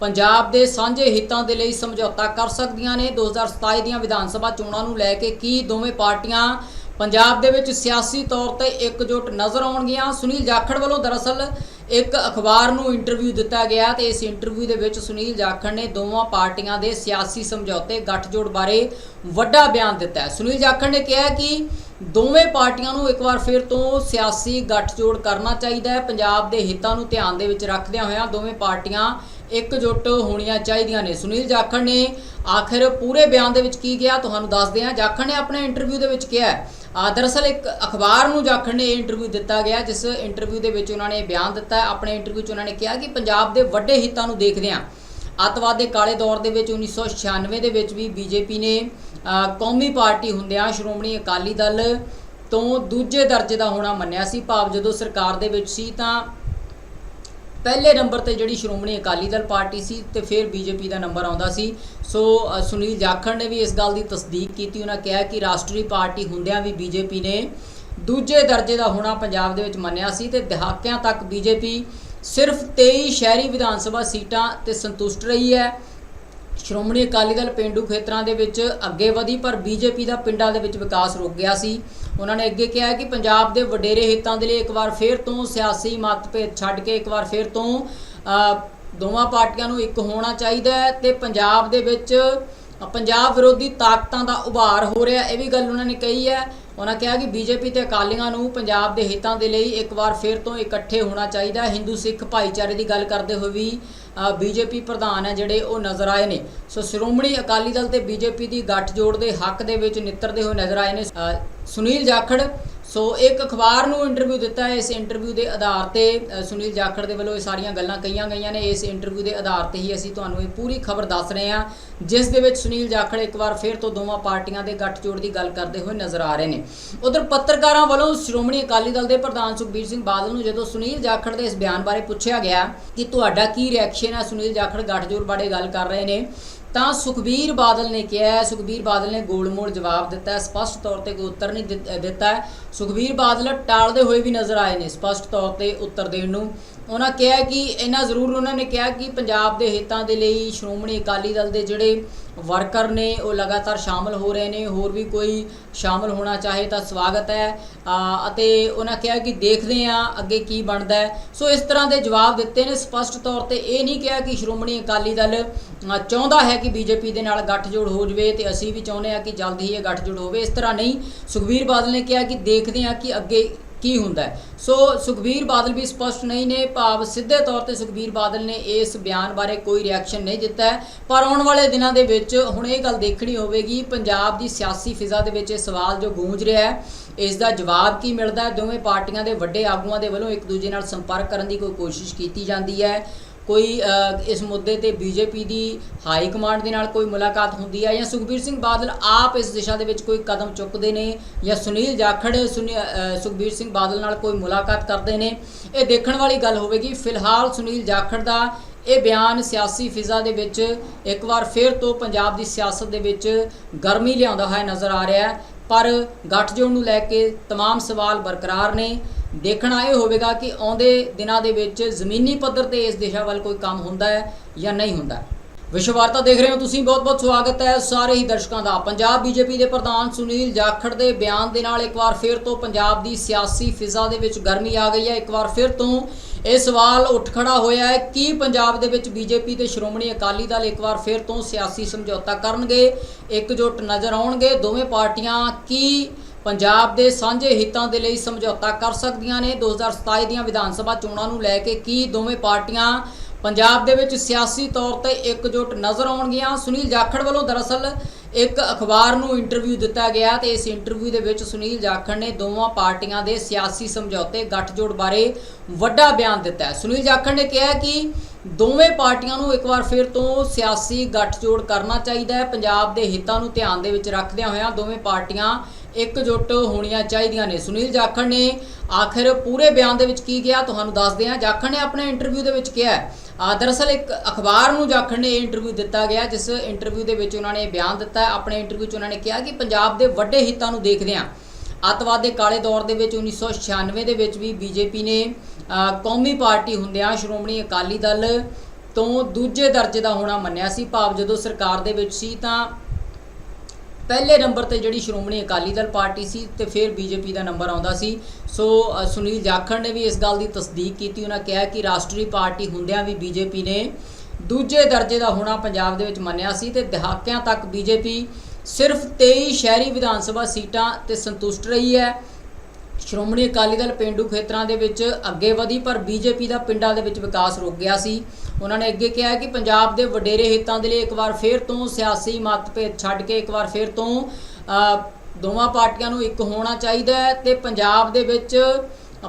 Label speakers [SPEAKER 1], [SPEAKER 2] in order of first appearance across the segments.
[SPEAKER 1] ਪੰਜਾਬ ਦੇ ਸਾਂਝੇ ਹਿੱਤਾਂ ਦੇ ਲਈ ਸਮਝੌਤਾ ਕਰ ਸਕਦੀਆਂ ਨੇ। 2027 ਦੀਆਂ ਵਿਧਾਨ ਸਭਾ ਚੋਣਾਂ ਨੂੰ ਲੈ ਕੇ ਕੀ ਦੋਵੇਂ ਪਾਰਟੀਆਂ ਪੰਜਾਬ ਦੇ ਵਿੱਚ ਸਿਆਸੀ ਤੌਰ ਤੇ ਇਕਜੁੱਟ ਨਜ਼ਰ ਆਉਣਗੀਆਂ? ਸੁਨੀਲ ਜਾਖੜ ਵੱਲੋਂ ਦਰਅਸਲ ਇੱਕ ਅਖਬਾਰ ਨੂੰ ਇੰਟਰਵਿਊ ਦਿੱਤਾ ਗਿਆ ਤੇ ਇਸ ਇੰਟਰਵਿਊ ਦੇ ਵਿੱਚ ਸੁਨੀਲ ਜਾਖੜ ਨੇ ਦੋਵਾਂ ਪਾਰਟੀਆਂ ਦੇ ਸਿਆਸੀ ਸਮਝੌਤੇ ਗੱਠਜੋੜ ਬਾਰੇ ਵੱਡਾ ਬਿਆਨ ਦਿੱਤਾ ਹੈ। ਸੁਨੀਲ ਜਾਖੜ ਨੇ ਕਿਹਾ ਕਿ ਦੋਵੇਂ ਪਾਰਟੀਆਂ ਨੂੰ ਇੱਕ ਵਾਰ ਫਿਰ ਤੋਂ ਸਿਆਸੀ ਗੱਠਜੋੜ ਕਰਨਾ ਚਾਹੀਦਾ ਹੈ। ਪੰਜਾਬ ਦੇ ਹਿੱਤਾਂ ਨੂੰ ਧਿਆਨ ਦੇ ਵਿੱਚ ਰੱਖਦਿਆਂ ਹੋਇਆਂ ਦੋਵੇਂ ਪਾਰਟੀਆਂ ਇਕਜੁੱਟ ਹੋਣੀਆਂ ਚਾਹੀਦੀਆਂ ਨੇ। ਸੁਨੀਲ ਜਾਖੜ ਨੇ ਆਖਿਰ ਪੂਰੇ ਬਿਆਨ ਦੇ ਵਿੱਚ ਕੀ ਕਿਹਾ ਤੁਹਾਨੂੰ ਦੱਸਦੇ ਹਾਂ। ਜਾਖੜ ਨੇ ਆਪਣੇ ਇੰਟਰਵਿਊ ਦੇ ਵਿੱਚ ਕਿਹਾ ਦਰਅਸਲ ਇੱਕ ਅਖਬਾਰ ਨੂੰ ਜਾਖੜ ਨੇ ਇਹ ਇੰਟਰਵਿਊ ਦਿੱਤਾ ਗਿਆ, ਜਿਸ ਇੰਟਰਵਿਊ ਦੇ ਵਿੱਚ ਉਹਨਾਂ ਨੇ ਬਿਆਨ ਦਿੱਤਾ ਆਪਣੇ ਇੰਟਰਵਿਊ 'ਚ ਉਹਨਾਂ ਨੇ ਕਿਹਾ ਕਿ ਪੰਜਾਬ ਦੇ ਵੱਡੇ ਹਿੱਤਾਂ ਨੂੰ ਦੇਖਦਿਆਂ ਅੱਤਵਾਦ ਦੇ ਕਾਲੇ ਦੌਰ ਦੇ ਵਿੱਚ 1996 ਦੇ ਵਿੱਚ ਵੀ ਬੀਜੇਪੀ ਨੇ ਕੌਮੀ ਪਾਰਟੀ ਹੁੰਦਿਆਂ ਸ਼੍ਰੋਮਣੀ ਅਕਾਲੀ ਦਲ ਤੋਂ ਦੂਜੇ ਦਰਜੇ ਦਾ ਹੋਣਾ ਮੰਨਿਆ ਸੀ। ਭਾਵ ਜਦੋਂ ਸਰਕਾਰ ਦੇ ਵਿੱਚ ਸੀ ਤਾਂ ਪਹਿਲੇ ਨੰਬਰ ਤੇ ਜਿਹੜੀ ਸ਼੍ਰੋਮਣੀ ਅਕਾਲੀ ਦਲ ਪਾਰਟੀ ਸੀ ਤੇ ਫਿਰ ਬੀਜੇਪੀ ਦਾ ਨੰਬਰ ਆਉਂਦਾ ਸੀ। ਸੋ ਸੁਨੀਲ ਜਾਖੜ ਨੇ ਵੀ ਇਸ ਗੱਲ ਦੀ ਤਸਦੀਕ ਕੀਤੀ। ਉਹਨਾਂ ਕਿਹਾ ਕਿ ਰਾਸ਼ਟਰੀ ਪਾਰਟੀ ਹੁੰਦਿਆਂ ਵੀ ਬੀਜੇਪੀ ਨੇ ਦੂਜੇ ਦਰਜੇ ਦਾ ਹੋਣਾ ਪੰਜਾਬ ਦੇ ਵਿੱਚ ਮੰਨਿਆ ਸੀ ਤੇ ਦਹਾਕਿਆਂ ਤੱਕ ਬੀਜੇਪੀ ਸਿਰਫ 23 ਸ਼ਹਿਰੀ ਵਿਧਾਨ ਸਭਾ ਸੀਟਾਂ ਤੇ ਸੰਤੁਸ਼ਟ ਰਹੀ ਹੈ। ਸ਼੍ਰੋਮਣੀ ਅਕਾਲੀ ਦਲ ਪਿੰਡੂ ਖੇਤਰਾਂ ਦੇ ਵਿੱਚ ਅੱਗੇ ਵਧੀ, ਪਰ ਬੀਜੇਪੀ ਦਾ ਪਿੰਡਾਂ ਦੇ ਵਿੱਚ ਵਿਕਾਸ ਰੁਕ ਗਿਆ ਸੀ। ਉਹਨਾਂ ਨੇ ਅੱਗੇ ਕਿਹਾ ਕਿ ਪੰਜਾਬ ਦੇ ਵਡੇਰੇ ਹਿੱਤਾਂ ਦੇ ਲਈ ਇੱਕ ਵਾਰ ਫਿਰ ਤੋਂ ਸਿਆਸੀ ਮਤਭੇਦ ਛੱਡ ਕੇ ਇੱਕ ਵਾਰ ਫਿਰ ਤੋਂ ਦੋਵਾਂ ਪਾਰਟੀਆਂ ਨੂੰ ਇੱਕ ਹੋਣਾ ਚਾਹੀਦਾ ਹੈ ਤੇ ਪੰਜਾਬ ਦੇ ਵਿੱਚ ਪੰਜਾਬ ਵਿਰੋਧੀ ਤਾਕਤਾਂ ਦਾ ਉਭਾਰ ਹੋ ਰਿਹਾ, ਇਹ ਵੀ ਗੱਲ ਉਹਨਾਂ ਨੇ ਕਹੀ ਹੈ। ਉਹਨਾਂ ਕਿਹਾ ਕਿ ਬੀਜੇਪੀ ਤੇ ਅਕਾਲੀਆਂ ਨੂੰ ਪੰਜਾਬ ਦੇ ਹਿੱਤਾਂ ਦੇ ਲਈ ਇੱਕ ਵਾਰ ਫਿਰ ਤੋਂ ਇਕੱਠੇ ਹੋਣਾ ਚਾਹੀਦਾ ਹਿੰਦੂ ਸਿੱਖ ਭਾਈਚਾਰੇ ਦੀ ਗੱਲ ਕਰਦੇ ਹੋਏ ਵੀ ਬੀਜੇਪੀ ਪ੍ਰਧਾਨ ਹੈ ਜਿਹੜੇ ਉਹ ਨਜ਼ਰ ਆਏ ਨੇ। ਸੋ ਸ਼੍ਰੋਮਣੀ ਅਕਾਲੀ ਦਲ ਤੇ ਬੀਜੇਪੀ ਦੀ ਗੱਠਜੋੜ ਦੇ ਹੱਕ ਦੇ ਵਿੱਚ ਨਿੱਤਰਦੇ ਹੋਏ ਨਜ਼ਰ ਆਏ ਨੇ। ਸੁਨੀਲ ਜਾਖੜ ਸੋ ਇੱਕ ਅਖਬਾਰ ਨੂੰ ਇੰਟਰਵਿਊ ਦਿੱਤਾ ਹੈ। ਇਸ ਇੰਟਰਵਿਊ ਦੇ ਆਧਾਰ ਤੇ ਸੁਨੀਲ ਜਾਖੜ ਦੇ ਵੱਲੋਂ ਇਹ ਸਾਰੀਆਂ ਗੱਲਾਂ ਕਹੀਆਂ ਗਈਆਂ ਨੇ। ਇਸ ਇੰਟਰਵਿਊ ਦੇ ਆਧਾਰ ਤੇ ਹੀ ਅਸੀਂ ਤੁਹਾਨੂੰ ਇਹ ਪੂਰੀ ਖਬਰ ਦੱਸ ਰਹੇ ਹਾਂ, ਜਿਸ ਦੇ ਵਿੱਚ ਸੁਨੀਲ ਜਾਖੜ ਇੱਕ ਵਾਰ ਫਿਰ ਤੋਂ ਦੋਵਾਂ ਪਾਰਟੀਆਂ ਦੇ ਗੱਠਜੋੜ ਦੀ ਗੱਲ ਕਰਦੇ ਹੋਏ ਨਜ਼ਰ ਆ ਰਹੇ ਨੇ। ਉਧਰ ਪੱਤਰਕਾਰਾਂ ਵੱਲੋਂ ਸ਼੍ਰੋਮਣੀ ਅਕਾਲੀ ਦਲ ਦੇ ਪ੍ਰਧਾਨ ਸੁਖਬੀਰ ਸਿੰਘ ਬਾਦਲ ਨੂੰ ਜਦੋਂ ਸੁਨੀਲ ਜਾਖੜ ਦੇ ਇਸ ਬਿਆਨ ਬਾਰੇ ਪੁੱਛਿਆ ਗਿਆ ਕਿ ਤੁਹਾਡਾ ਕੀ ਰਿਐਕਸ਼ਨ ਹੈ ਸੁਨੀਲ ਜਾਖੜ ਗੱਠਜੋੜ ਬਾਰੇ ਗੱਲ ਕਰ ਰਹੇ ਨੇ। ਤਾਂ ਸੁਖਬੀਰ ਬਾਦਲ ਨੇ ਕਿਹਾ ਹੈ, ਸੁਖਬੀਰ ਬਾਦਲ ਨੇ ਗੋਲਮੋਲ ਜਵਾਬ ਦਿੱਤਾ ਹੈ, ਸਪਸ਼ਟ ਤੌਰ ਤੇ ਕੋਈ ਉੱਤਰ ਨਹੀਂ ਦਿੱਤਾ ਸੁਖਬੀਰ ਬਾਦਲ ਟਾਲਦੇ ਹੋਏ ਵੀ ਨਜ਼ਰ ਆਏ ਨੇ, ਸਪਸ਼ਟ ਤੌਰ ਤੇ ਉੱਤਰ ਦੇਣ ਨੂੰ। ਉਹਨਾਂ ਕਿਹਾ ਕਿ ਇਹਨਾਂ ਜ਼ਰੂਰ ਉਹਨਾਂ ਨੇ ਕਿਹਾ ਕਿ ਪੰਜਾਬ ਦੇ ਹਿੱਤਾਂ ਦੇ ਲਈ ਸ਼੍ਰੋਮਣੀ ਅਕਾਲੀ ਦਲ ਦੇ ਜਿਹੜੇ ਵਰਕਰ ਨੇ ਉਹ ਲਗਾਤਾਰ ਸ਼ਾਮਲ ਹੋ ਰਹੇ ਨੇ, ਹੋਰ ਵੀ ਕੋਈ ਸ਼ਾਮਲ ਹੋਣਾ ਚਾਹੇ ਤਾਂ ਸਵਾਗਤ ਹੈ। ਅਤੇ ਉਹਨਾਂ ਕਿਹਾ ਕਿ ਦੇਖਦੇ ਹਾਂ ਅੱਗੇ ਕੀ ਬਣਦਾ ਹੈ। ਸੋ ਇਸ ਤਰ੍ਹਾਂ ਦੇ ਜਵਾਬ ਦਿੱਤੇ ਨੇ। ਸਪਸ਼ਟ ਤੌਰ ਤੇ ਇਹ ਨਹੀਂ ਕਿਹਾ ਕਿ ਸ਼੍ਰੋਮਣੀ ਅਕਾਲੀ ਦਲ ਚਾਹੁੰਦਾ ਹੈ ਕਿ ਬੀਜੇਪੀ ਦੇ ਨਾਲ ਗੱਠਜੋੜ ਹੋ ਜਵੇ ਤੇ ਅਸੀਂ ਵੀ ਚਾਹੁੰਦੇ ਹਾਂ ਕਿ ਜਲਦੀ ਹੀ ਇਹ ਗੱਠਜੋੜ ਹੋਵੇ। ਇਸ ਤਰ੍ਹਾਂ ਨਹੀਂ। ਸੁਖਬੀਰ ਬਾਦਲ ਨੇ ਕਿਹਾ ਕਿ ਦੇਖਦੇ ਹਾਂ ਕਿ ਅੱਗੇ ਕੀ ਹੁੰਦਾ ਸੋ ਸੁਖਬੀਰ ਬਾਦਲ ਵੀ ਸਪਸ਼ਟ ਨਹੀਂ ਨੇ, ਭਾਵ ਸਿੱਧੇ ਤੌਰ ਤੇ ਸੁਖਬੀਰ ਬਾਦਲ ਨੇ ਇਸ ਬਿਆਨ ਬਾਰੇ ਕੋਈ ਰਿਐਕਸ਼ਨ ਨਹੀਂ ਦਿੱਤਾ ਪਰ ਆਉਣ ਵਾਲੇ ਦਿਨਾਂ ਦੇ ਵਿੱਚ ਹੁਣ ਇਹ ਗੱਲ ਦੇਖਣੀ ਹੋਵੇਗੀ, ਪੰਜਾਬ ਦੀ ਸਿਆਸੀ ਫਿਜ਼ਾ ਦੇ ਵਿੱਚ ਇਹ ਸਵਾਲ ਜੋ ਗੂੰਜ ਰਿਹਾ ਹੈ, ਇਸ ਦਾ ਜਵਾਬ ਕੀ ਮਿਲਦਾ ਦੋਵੇਂ ਪਾਰਟੀਆਂ ਦੇ ਵੱਡੇ ਆਗੂਆਂ ਦੇ ਵੱਲੋਂ ਇੱਕ ਦੂਜੇ ਨਾਲ ਸੰਪਰਕ ਕਰਨ ਦੀ ਕੋਈ ਕੋਸ਼ਿਸ਼ ਕੀਤੀ ਜਾਂਦੀ ਹੈ। ਕੋਈ ਅ, ਇਸ ਮੁੱਦੇ ਤੇ ਬੀਜੇਪੀ ਦੀ ਹਾਈ ਕਮਾਂਡ ਦੇ ਨਾਲ ਕੋਈ ਮੁਲਾਕਾਤ ਹੁੰਦੀ ਹੈ ਜਾਂ ਸੁਖਬੀਰ ਸਿੰਘ ਬਾਦਲ ਆਪ ਇਸ ਦਿਸ਼ਾ ਦੇ ਵਿੱਚ ਕੋਈ ਕਦਮ ਚੁੱਕਦੇ ਨੇ ਜਾਂ ਸੁਨੀਲ ਜਾਖੜ ਸੁਨੀ- ਅ, ਸੁਖਬੀਰ ਸਿੰਘ ਬਾਦਲ ਨਾਲ ਕੋਈ ਮੁਲਾਕਾਤ ਕਰਦੇ ਨੇ ਇਹ ਦੇਖਣ ਵਾਲੀ ਗੱਲ ਹੋਵੇਗੀ ਫਿਲਹਾਲ ਸੁਨੀਲ ਜਾਖੜ ਦਾ ਇਹ ਬਿਆਨ ਸਿਆਸੀ ਫਿਜ਼ਾ ਦੇ ਵਿੱਚ ਇੱਕ ਵਾਰ ਫਿਰ ਤੋਂ ਪੰਜਾਬ ਦੀ ਸਿਆਸਤ ਦੇ ਵਿੱਚ ਗਰਮੀ ਲਿਆਉਂਦਾ ਹੋਇਆ ਨਜ਼ਰ ਆ ਰਿਹਾ ਹੈ ਪਰ ਗੱਠਜੋੜ ਨੂੰ ਲੈ ਕੇ तमाम ਸਵਾਲ ਬਰਕਰਾਰ ਨੇ ਦੇਖਣਾ ਇਹ ਹੋਵੇਗਾ ਕਿ ਆਉਂਦੇ ਦਿਨਾਂ ਦੇ ਵਿੱਚ ਜ਼ਮੀਨੀ ਪੱਧਰ ਤੇ ਇਸ ਦਿਸ਼ਾ ਵੱਲ ਕੋਈ ਕੰਮ ਹੁੰਦਾ ਹੈ ਜਾਂ ਨਹੀਂ ਹੁੰਦਾ ਵਿਸ਼ਵ ਵਾਰਤਾ ਦੇਖ ਰਹੇ ਹੋ ਤੁਸੀਂ, ਬਹੁਤ-ਬਹੁਤ ਸਵਾਗਤ ਹੈ ਸਾਰੇ ਹੀ ਦਰਸ਼ਕਾਂ ਦਾ। ਪੰਜਾਬ ਬੀਜੇਪੀ ਦੇ ਪ੍ਰਧਾਨ ਸੁਨੀਲ ਜਾਖੜ ਦੇ ਬਿਆਨ ਦੇ ਨਾਲ ਇੱਕ ਵਾਰ ਫਿਰ ਤੋਂ ਪੰਜਾਬ ਦੀ ਸਿਆਸੀ ਫਿਜ਼ਾ ਦੇ ਵਿੱਚ ਗਰਮੀ ਆ ਗਈ ਹੈ। ਇੱਕ ਵਾਰ ਫਿਰ ਤੋਂ ਇਹ ਸਵਾਲ ਉੱਠ ਖੜਾ ਹੋਇਆ ਹੈ ਕਿ ਪੰਜਾਬ ਦੇ ਵਿੱਚ ਬੀਜੇਪੀ ਤੇ ਸ਼੍ਰੋਮਣੀ ਅਕਾਲੀ ਦਲ ਇੱਕ ਵਾਰ ਫਿਰ ਤੋਂ ਸਿਆਸੀ ਸਮਝੌਤਾ ਕਰਨਗੇ, ਇੱਕਜੁੱਟ ਨਜ਼ਰ ਆਉਣਗੇ, ਦੋਵੇਂ ਪਾਰਟੀਆਂ ਕੀ ਪੰਜਾਬ ਦੇ ਸਾਂਝੇ ਹਿੱਤਾਂ ਦੇ ਲਈ ਸਮਝੌਤਾ ਕਰ ਸਕਦੀਆਂ ਨੇ। 2027 ਦੀਆਂ ਵਿਧਾਨ ਸਭਾ ਚੋਣਾਂ ਨੂੰ ਲੈ ਕੇ ਕੀ ਦੋਵੇਂ ਪਾਰਟੀਆਂ ਪੰਜਾਬ ਦੇ ਵਿੱਚ ਸਿਆਸੀ ਤੌਰ ਤੇ ਇਕਜੁੱਟ ਨਜ਼ਰ ਆਉਣਗੀਆਂ? ਸੁਨੀਲ ਜਾਖੜ ਵੱਲੋਂ ਦਰਅਸਲ ਇੱਕ ਅਖਬਾਰ ਨੂੰ ਇੰਟਰਵਿਊ ਦਿੱਤਾ ਗਿਆ ਤੇ ਇਸ ਇੰਟਰਵਿਊ ਦੇ ਵਿੱਚ ਸੁਨੀਲ ਜਾਖੜ ਨੇ ਦੋਵਾਂ ਪਾਰਟੀਆਂ ਦੇ ਸਿਆਸੀ ਸਮਝੌਤੇ ਗੱਠਜੋੜ ਬਾਰੇ ਵੱਡਾ ਬਿਆਨ ਦਿੱਤਾ। ਸੁਨੀਲ ਜਾਖੜ ਨੇ ਕਿਹਾ ਕਿ ਦੋਵੇਂ ਪਾਰਟੀਆਂ ਨੂੰ ਇੱਕ ਵਾਰ ਫਿਰ ਤੋਂ ਸਿਆਸੀ ਗੱਠਜੋੜ ਕਰਨਾ ਚਾਹੀਦਾ ਹੈ। ਪੰਜਾਬ ਦੇ ਹਿੱਤਾਂ ਨੂੰ ਧਿਆਨ ਦੇ ਵਿੱਚ ਰੱਖਦਿਆਂ ਹੋਇਆਂ ਦੋਵੇਂ ਪਾਰਟੀਆਂ ਇਕਜੁੱਟ ਹੋਣੀਆਂ ਚਾਹੀਦੀਆਂ ਨੇ। ਸੁਨੀਲ ਜਾਖੜ ਨੇ ਆਖਿਰ ਪੂਰੇ ਬਿਆਨ ਦੇ ਵਿੱਚ ਕੀ ਕਿਹਾ? ਤੁਹਾਨੂੰ ਦੱਸਦੇ ਹਾਂ। ਜਾਖੜ ਨੇ ਆਪਣੇ ਇੰਟਰਵਿਊ ਦੇ ਵਿੱਚ ਕਿਹਾ ਦਰਅਸਲ ਇੱਕ ਅਖਬਾਰ ਨੂੰ ਜਾਖੜ ਨੇ ਇਹ ਇੰਟਰਵਿਊ ਦਿੱਤਾ ਗਿਆ, ਜਿਸ ਇੰਟਰਵਿਊ ਦੇ ਵਿੱਚ ਉਹਨਾਂ ਨੇ ਬਿਆਨ ਦਿੱਤਾ ਆਪਣੇ ਇੰਟਰਵਿਊ 'ਚ ਉਹਨਾਂ ਨੇ ਕਿਹਾ ਕਿ ਪੰਜਾਬ ਦੇ ਵੱਡੇ ਹਿੱਤਾਂ ਨੂੰ ਦੇਖਦੇ ਹਾਂ। ਅੱਤਵਾਦ ਦੇ ਕਾਲੇ ਦੌਰ ਦੇ ਵਿੱਚ 1996 ਦੇ ਵਿੱਚ ਵੀ ਬੀਜੇਪੀ ਨੇ ਕੌਮੀ ਪਾਰਟੀ ਹੁੰਦਿਆਂ ਸ਼੍ਰੋਮਣੀ ਅਕਾਲੀ ਦਲ ਤੋਂ ਦੂਜੇ ਦਰਜੇ ਦਾ ਹੋਣਾ ਮੰਨਿਆ ਸੀ। ਭਾਵ ਜਦੋਂ ਸਰਕਾਰ ਦੇ ਵਿੱਚ ਸੀ ਤਾਂ ਪਹਿਲੇ ਨੰਬਰ ਤੇ ਜਿਹੜੀ ਸ਼੍ਰੋਮਣੀ ਅਕਾਲੀ ਦਲ ਪਾਰਟੀ ਸੀ ਤੇ ਫਿਰ ਬੀਜੇਪੀ ਦਾ ਨੰਬਰ ਆਉਂਦਾ ਸੀ। ਸੋ ਸੁਨੀਲ ਜਾਖੜ ਨੇ ਵੀ ਇਸ ਗੱਲ ਦੀ ਤਸਦੀਕ ਕੀਤੀ। ਉਹਨਾਂ ਕਿਹਾ ਕਿ ਰਾਸ਼ਟਰੀ ਪਾਰਟੀ ਹੁੰਦਿਆਂ ਵੀ ਬੀਜੇਪੀ ਨੇ ਦੂਜੇ ਦਰਜੇ ਦਾ ਹੋਣਾ ਪੰਜਾਬ ਦੇ ਵਿੱਚ ਮੰਨਿਆ ਸੀ ਤੇ ਦਹਾਕਿਆਂ ਤੱਕ ਬੀਜੇਪੀ ਸਿਰਫ 23 ਸ਼ਹਿਰੀ ਵਿਧਾਨ ਸਭਾ ਸੀਟਾਂ ਤੇ ਸੰਤੁਸ਼ਟ ਰਹੀ ਹੈ। ਸ਼੍ਰੋਮਣੀ ਅਕਾਲੀ ਦਲ ਪਿੰਡੂ ਖੇਤਰਾਂ ਦੇ ਵਿੱਚ ਅੱਗੇ ਵਧੀ, ਪਰ ਬੀਜੇਪੀ ਦਾ ਪਿੰਡਾਂ ਦੇ ਵਿੱਚ ਵਿਕਾਸ ਰੁਕ ਗਿਆ ਸੀ। ਉਹਨਾਂ ਨੇ ਅੱਗੇ ਕਿਹਾ ਕਿ ਪੰਜਾਬ ਦੇ ਵਡੇਰੇ ਹਿੱਤਾਂ ਦੇ ਲਈ ਇੱਕ ਵਾਰ ਫੇਰ ਤੋਂ ਸਿਆਸੀ ਮਤਭੇਦ ਛੱਡ ਕੇ ਇੱਕ ਵਾਰ ਫੇਰ ਤੋਂ ਦੋਵਾਂ ਪਾਰਟੀਆਂ ਨੂੰ ਇੱਕ ਹੋਣਾ ਚਾਹੀਦਾ ਹੈ ਤੇ ਪੰਜਾਬ ਦੇ ਵਿੱਚ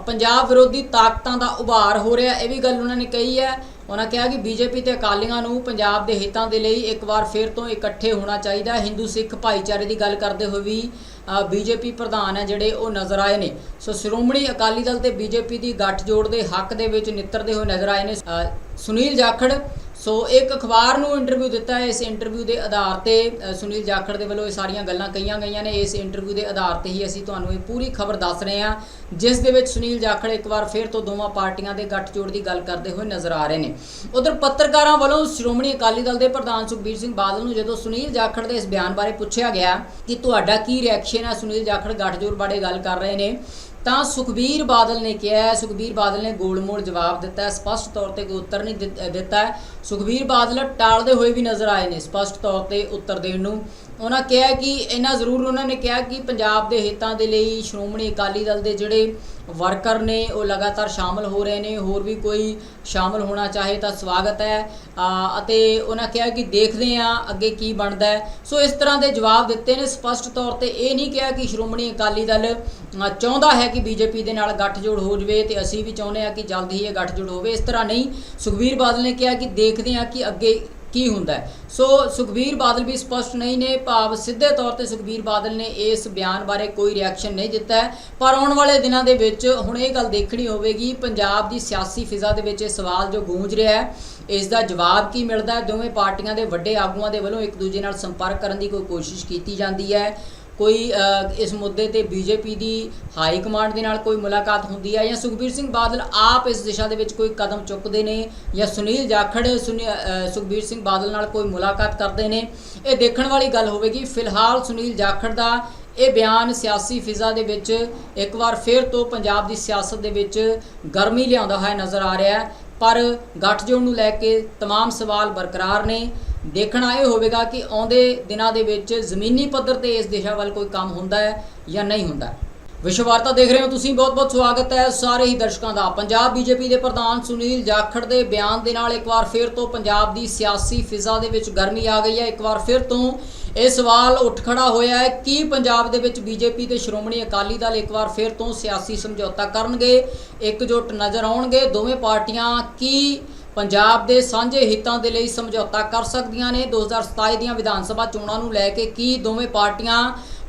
[SPEAKER 1] ਪੰਜਾਬ ਵਿਰੋਧੀ ਤਾਕਤਾਂ ਦਾ ਉਭਾਰ ਹੋ ਰਿਹਾ, ਇਹ ਵੀ ਗੱਲ ਉਹਨਾਂ ਨੇ ਕਹੀ ਹੈ। ਉਹਨਾਂ ਕਿਹਾ ਕਿ ਬੀਜੇਪੀ ਤੇ ਅਕਾਲੀਆਂ ਨੂੰ ਪੰਜਾਬ ਦੇ ਹਿੱਤਾਂ ਦੇ ਲਈ ਇੱਕ ਵਾਰ ਫੇਰ ਤੋਂ ਇਕੱਠੇ ਹੋਣਾ ਚਾਹੀਦਾ ਹਿੰਦੂ ਸਿੱਖ ਭਾਈਚਾਰੇ ਦੀ ਗੱਲ ਕਰਦੇ ਹੋਏ ਵੀ ਬੀਜੇਪੀ ਪ੍ਰਧਾਨ ਹੈ ਜਿਹੜੇ ਉਹ ਨਜ਼ਰ ਆਏ ਨੇ। ਸੋ ਸ਼੍ਰੋਮਣੀ ਅਕਾਲੀ ਦਲ ਤੇ ਬੀਜੇਪੀ ਦੀ ਗੱਠਜੋੜ ਦੇ ਹੱਕ ਦੇ ਵਿੱਚ ਨਿੱਤਰਦੇ ਹੋਏ ਨਜ਼ਰ ਆਏ ਨੇ। ਸੁਨੀਲ ਜਾਖੜ ਸੋ ਇੱਕ ਅਖਬਾਰ ਨੂੰ ਇੰਟਰਵਿਊ ਦਿੱਤਾ ਹੈ। ਇਸ ਇੰਟਰਵਿਊ ਦੇ ਆਧਾਰ ਤੇ ਸੁਨੀਲ ਜਾਖੜ ਦੇ ਵੱਲੋਂ ਇਹ ਸਾਰੀਆਂ ਗੱਲਾਂ ਕਹੀਆਂ ਗਈਆਂ ਨੇ। ਇਸ ਇੰਟਰਵਿਊ ਦੇ ਆਧਾਰ ਤੇ ਹੀ ਅਸੀਂ ਤੁਹਾਨੂੰ ਇਹ ਪੂਰੀ ਖਬਰ ਦੱਸ ਰਹੇ ਹਾਂ, ਜਿਸ ਦੇ ਵਿੱਚ ਸੁਨੀਲ ਜਾਖੜ ਇੱਕ ਵਾਰ ਫਿਰ ਤੋਂ ਦੋਵਾਂ ਪਾਰਟੀਆਂ ਦੇ ਗੱਠਜੋੜ ਦੀ ਗੱਲ ਕਰਦੇ ਹੋਏ ਨਜ਼ਰ ਆ ਰਹੇ ਨੇ। ਉਧਰ ਪੱਤਰਕਾਰਾਂ ਵੱਲੋਂ ਸ਼੍ਰੋਮਣੀ ਅਕਾਲੀ ਦਲ ਦੇ ਪ੍ਰਧਾਨ ਸੁਖਬੀਰ ਸਿੰਘ ਬਾਦਲ ਨੂੰ ਜਦੋਂ ਸੁਨੀਲ ਜਾਖੜ ਦੇ ਇਸ ਬਿਆਨ ਬਾਰੇ ਪੁੱਛਿਆ ਗਿਆ ਕਿ ਤੁਹਾਡਾ ਕੀ ਰਿਐਕਸ਼ਨ ਹੈ ਸੁਨੀਲ ਜਾਖੜ ਗੱਠਜੋੜ ਬਾਰੇ ਗੱਲ ਕਰ ਰਹੇ ਨੇ। ਤਾਂ ਸੁਖਬੀਰ ਬਾਦਲ ਨੇ ਕਿਹਾ ਹੈ, ਸੁਖਬੀਰ ਬਾਦਲ ਨੇ ਗੋਲਮੋਲ ਜਵਾਬ ਦਿੱਤਾ ਹੈ, ਸਪਸ਼ਟ ਤੌਰ ਤੇ ਕੋਈ ਉੱਤਰ ਨਹੀਂ ਦਿੱਤਾ ਸੁਖਬੀਰ ਬਾਦਲ ਟਾਲਦੇ ਹੋਏ ਵੀ ਨਜ਼ਰ ਆਏ ਨੇ, ਸਪਸ਼ਟ ਤੌਰ ਤੇ ਉੱਤਰ ਦੇਣ ਨੂੰ। ਉਹਨਾਂ ਕਿਹਾ ਕਿ ਇਹਨਾਂ ਜ਼ਰੂਰ ਉਹਨਾਂ ਨੇ ਕਿਹਾ ਕਿ ਪੰਜਾਬ ਦੇ ਹਿੱਤਾਂ ਦੇ ਲਈ ਸ਼੍ਰੋਮਣੀ ਅਕਾਲੀ ਦਲ ਦੇ ਜਿਹੜੇ ਵਰਕਰ ਨੇ ਉਹ ਲਗਾਤਾਰ ਸ਼ਾਮਲ ਹੋ ਰਹੇ ਨੇ, ਹੋਰ ਵੀ ਕੋਈ ਸ਼ਾਮਲ ਹੋਣਾ ਚਾਹੇ ਤਾਂ ਸਵਾਗਤ ਹੈ। ਅਤੇ ਉਹਨਾਂ ਕਿਹਾ ਕਿ ਦੇਖਦੇ ਹਾਂ ਅੱਗੇ ਕੀ ਬਣਦਾ ਹੈ। ਸੋ ਇਸ ਤਰ੍ਹਾਂ ਦੇ ਜਵਾਬ ਦਿੱਤੇ ਨੇ। ਸਪਸ਼ਟ ਤੌਰ ਤੇ ਇਹ ਨਹੀਂ ਕਿਹਾ ਕਿ ਸ਼੍ਰੋਮਣੀ ਅਕਾਲੀ ਦਲ ਚਾਹੁੰਦਾ ਹੈ ਕਿ ਬੀਜੇਪੀ ਦੇ ਨਾਲ ਗੱਠਜੋੜ ਹੋ ਜਵੇ ਤੇ ਅਸੀਂ ਵੀ ਚਾਹੁੰਦੇ ਹਾਂ ਕਿ ਜਲਦੀ ਹੀ ਇਹ ਗੱਠਜੋੜ ਹੋਵੇ। ਇਸ ਤਰ੍ਹਾਂ ਨਹੀਂ। ਸੁਖਬੀਰ ਬਾਦਲ ਨੇ ਕਿਹਾ ਕਿ ਦੇਖਦੇ ਹਾਂ ਕਿ ਅੱਗੇ ਕੀ ਹੁੰਦਾ ਸੋ ਸੁਖਬੀਰ ਬਾਦਲ ਵੀ ਸਪਸ਼ਟ ਨਹੀਂ ਨੇ, ਭਾਵ ਸਿੱਧੇ ਤੌਰ ਤੇ ਸੁਖਬੀਰ ਬਾਦਲ ਨੇ ਇਸ ਬਿਆਨ ਬਾਰੇ ਕੋਈ ਰਿਐਕਸ਼ਨ ਨਹੀਂ ਦਿੱਤਾ ਪਰ ਆਉਣ ਵਾਲੇ ਦਿਨਾਂ ਦੇ ਵਿੱਚ ਹੁਣ ਇਹ ਗੱਲ ਦੇਖਣੀ ਹੋਵੇਗੀ, ਪੰਜਾਬ ਦੀ ਸਿਆਸੀ ਫਿਜ਼ਾ ਦੇ ਵਿੱਚ ਇਹ ਸਵਾਲ ਜੋ ਗੂੰਜ ਰਿਹਾ ਹੈ, ਇਸ ਦਾ ਜਵਾਬ ਕੀ ਮਿਲਦਾ ਦੋਵੇਂ ਪਾਰਟੀਆਂ ਦੇ ਵੱਡੇ ਆਗੂਆਂ ਦੇ ਵੱਲੋਂ ਇੱਕ ਦੂਜੇ ਨਾਲ ਸੰਪਰਕ ਕਰਨ ਦੀ ਕੋਈ ਕੋਸ਼ਿਸ਼ ਕੀਤੀ ਜਾਂਦੀ ਹੈ। ਕੋਈ ਅ, ਇਸ ਮੁੱਦੇ ਤੇ ਬੀਜੇਪੀ ਦੀ ਹਾਈ ਕਮਾਂਡ ਦੇ ਨਾਲ ਕੋਈ ਮੁਲਾਕਾਤ ਹੁੰਦੀ ਹੈ ਜਾਂ ਸੁਖਬੀਰ ਸਿੰਘ ਬਾਦਲ ਆਪ ਇਸ ਦਿਸ਼ਾ ਦੇ ਵਿੱਚ ਕੋਈ ਕਦਮ ਚੁੱਕਦੇ ਨੇ ਜਾਂ ਸੁਨੀਲ ਜਾਖੜ ਸੁਨੀ- ਅ, ਸੁਖਬੀਰ ਸਿੰਘ ਬਾਦਲ ਨਾਲ ਕੋਈ ਮੁਲਾਕਾਤ ਕਰਦੇ ਨੇ ਇਹ ਦੇਖਣ ਵਾਲੀ ਗੱਲ ਹੋਵੇਗੀ ਫਿਲਹਾਲ ਸੁਨੀਲ ਜਾਖੜ ਦਾ ਇਹ ਬਿਆਨ ਸਿਆਸੀ ਫਿਜ਼ਾ ਦੇ ਵਿੱਚ ਇੱਕ ਵਾਰ ਫਿਰ ਤੋਂ ਪੰਜਾਬ ਦੀ ਸਿਆਸਤ ਦੇ ਵਿੱਚ ਗਰਮੀ ਲਿਆਉਂਦਾ ਹੋਇਆ ਨਜ਼ਰ ਆ ਰਿਹਾ ਹੈ ਪਰ ਗੱਠਜੋੜ ਨੂੰ ਲੈ ਕੇ तमाम ਸਵਾਲ ਬਰਕਰਾਰ ਨੇ ਦੇਖਣਾ ਇਹ ਹੋਵੇਗਾ ਕਿ ਆਉਂਦੇ ਦਿਨਾਂ ਦੇ ਵਿੱਚ ਜ਼ਮੀਨੀ ਪੱਧਰ ਤੇ ਇਸ ਦਿਸ਼ਾ ਵੱਲ ਕੋਈ ਕੰਮ ਹੁੰਦਾ ਹੈ ਜਾਂ ਨਹੀਂ ਹੁੰਦਾ ਵਿਸ਼ਵ ਵਾਰਤਾ ਦੇਖ ਰਹੇ ਹੋ ਤੁਸੀਂ, ਬਹੁਤ-ਬਹੁਤ ਸਵਾਗਤ ਹੈ ਸਾਰੇ ਹੀ ਦਰਸ਼ਕਾਂ ਦਾ। ਪੰਜਾਬ ਬੀਜੇਪੀ ਦੇ ਪ੍ਰਧਾਨ ਸੁਨੀਲ ਜਾਖੜ ਦੇ ਬਿਆਨ ਦੇ ਨਾਲ ਇੱਕ ਵਾਰ ਫਿਰ ਤੋਂ ਪੰਜਾਬ ਦੀ ਸਿਆਸੀ ਫਿਜ਼ਾ ਦੇ ਵਿੱਚ ਗਰਮੀ ਆ ਗਈ ਹੈ। ਇੱਕ ਵਾਰ ਫਿਰ ਤੋਂ ਇਹ ਸਵਾਲ ਉੱਠ ਖੜਾ ਹੋਇਆ ਹੈ ਕਿ ਪੰਜਾਬ ਦੇ ਵਿੱਚ ਬੀਜੇਪੀ ਤੇ ਸ਼੍ਰੋਮਣੀ ਅਕਾਲੀ ਦਲ ਇੱਕ ਵਾਰ ਫਿਰ ਤੋਂ ਸਿਆਸੀ ਸਮਝੌਤਾ ਕਰਨਗੇ, ਇੱਕਜੁੱਟ ਨਜ਼ਰ ਆਉਣਗੇ, ਦੋਵੇਂ ਪਾਰਟੀਆਂ ਕੀ ਪੰਜਾਬ ਦੇ ਸਾਂਝੇ ਹਿੱਤਾਂ ਦੇ ਲਈ ਸਮਝੌਤਾ ਕਰ ਸਕਦੀਆਂ ਨੇ। 2027 ਦੀਆਂ ਵਿਧਾਨ ਸਭਾ ਚੋਣਾਂ ਨੂੰ ਲੈ ਕੇ ਕੀ ਦੋਵੇਂ ਪਾਰਟੀਆਂ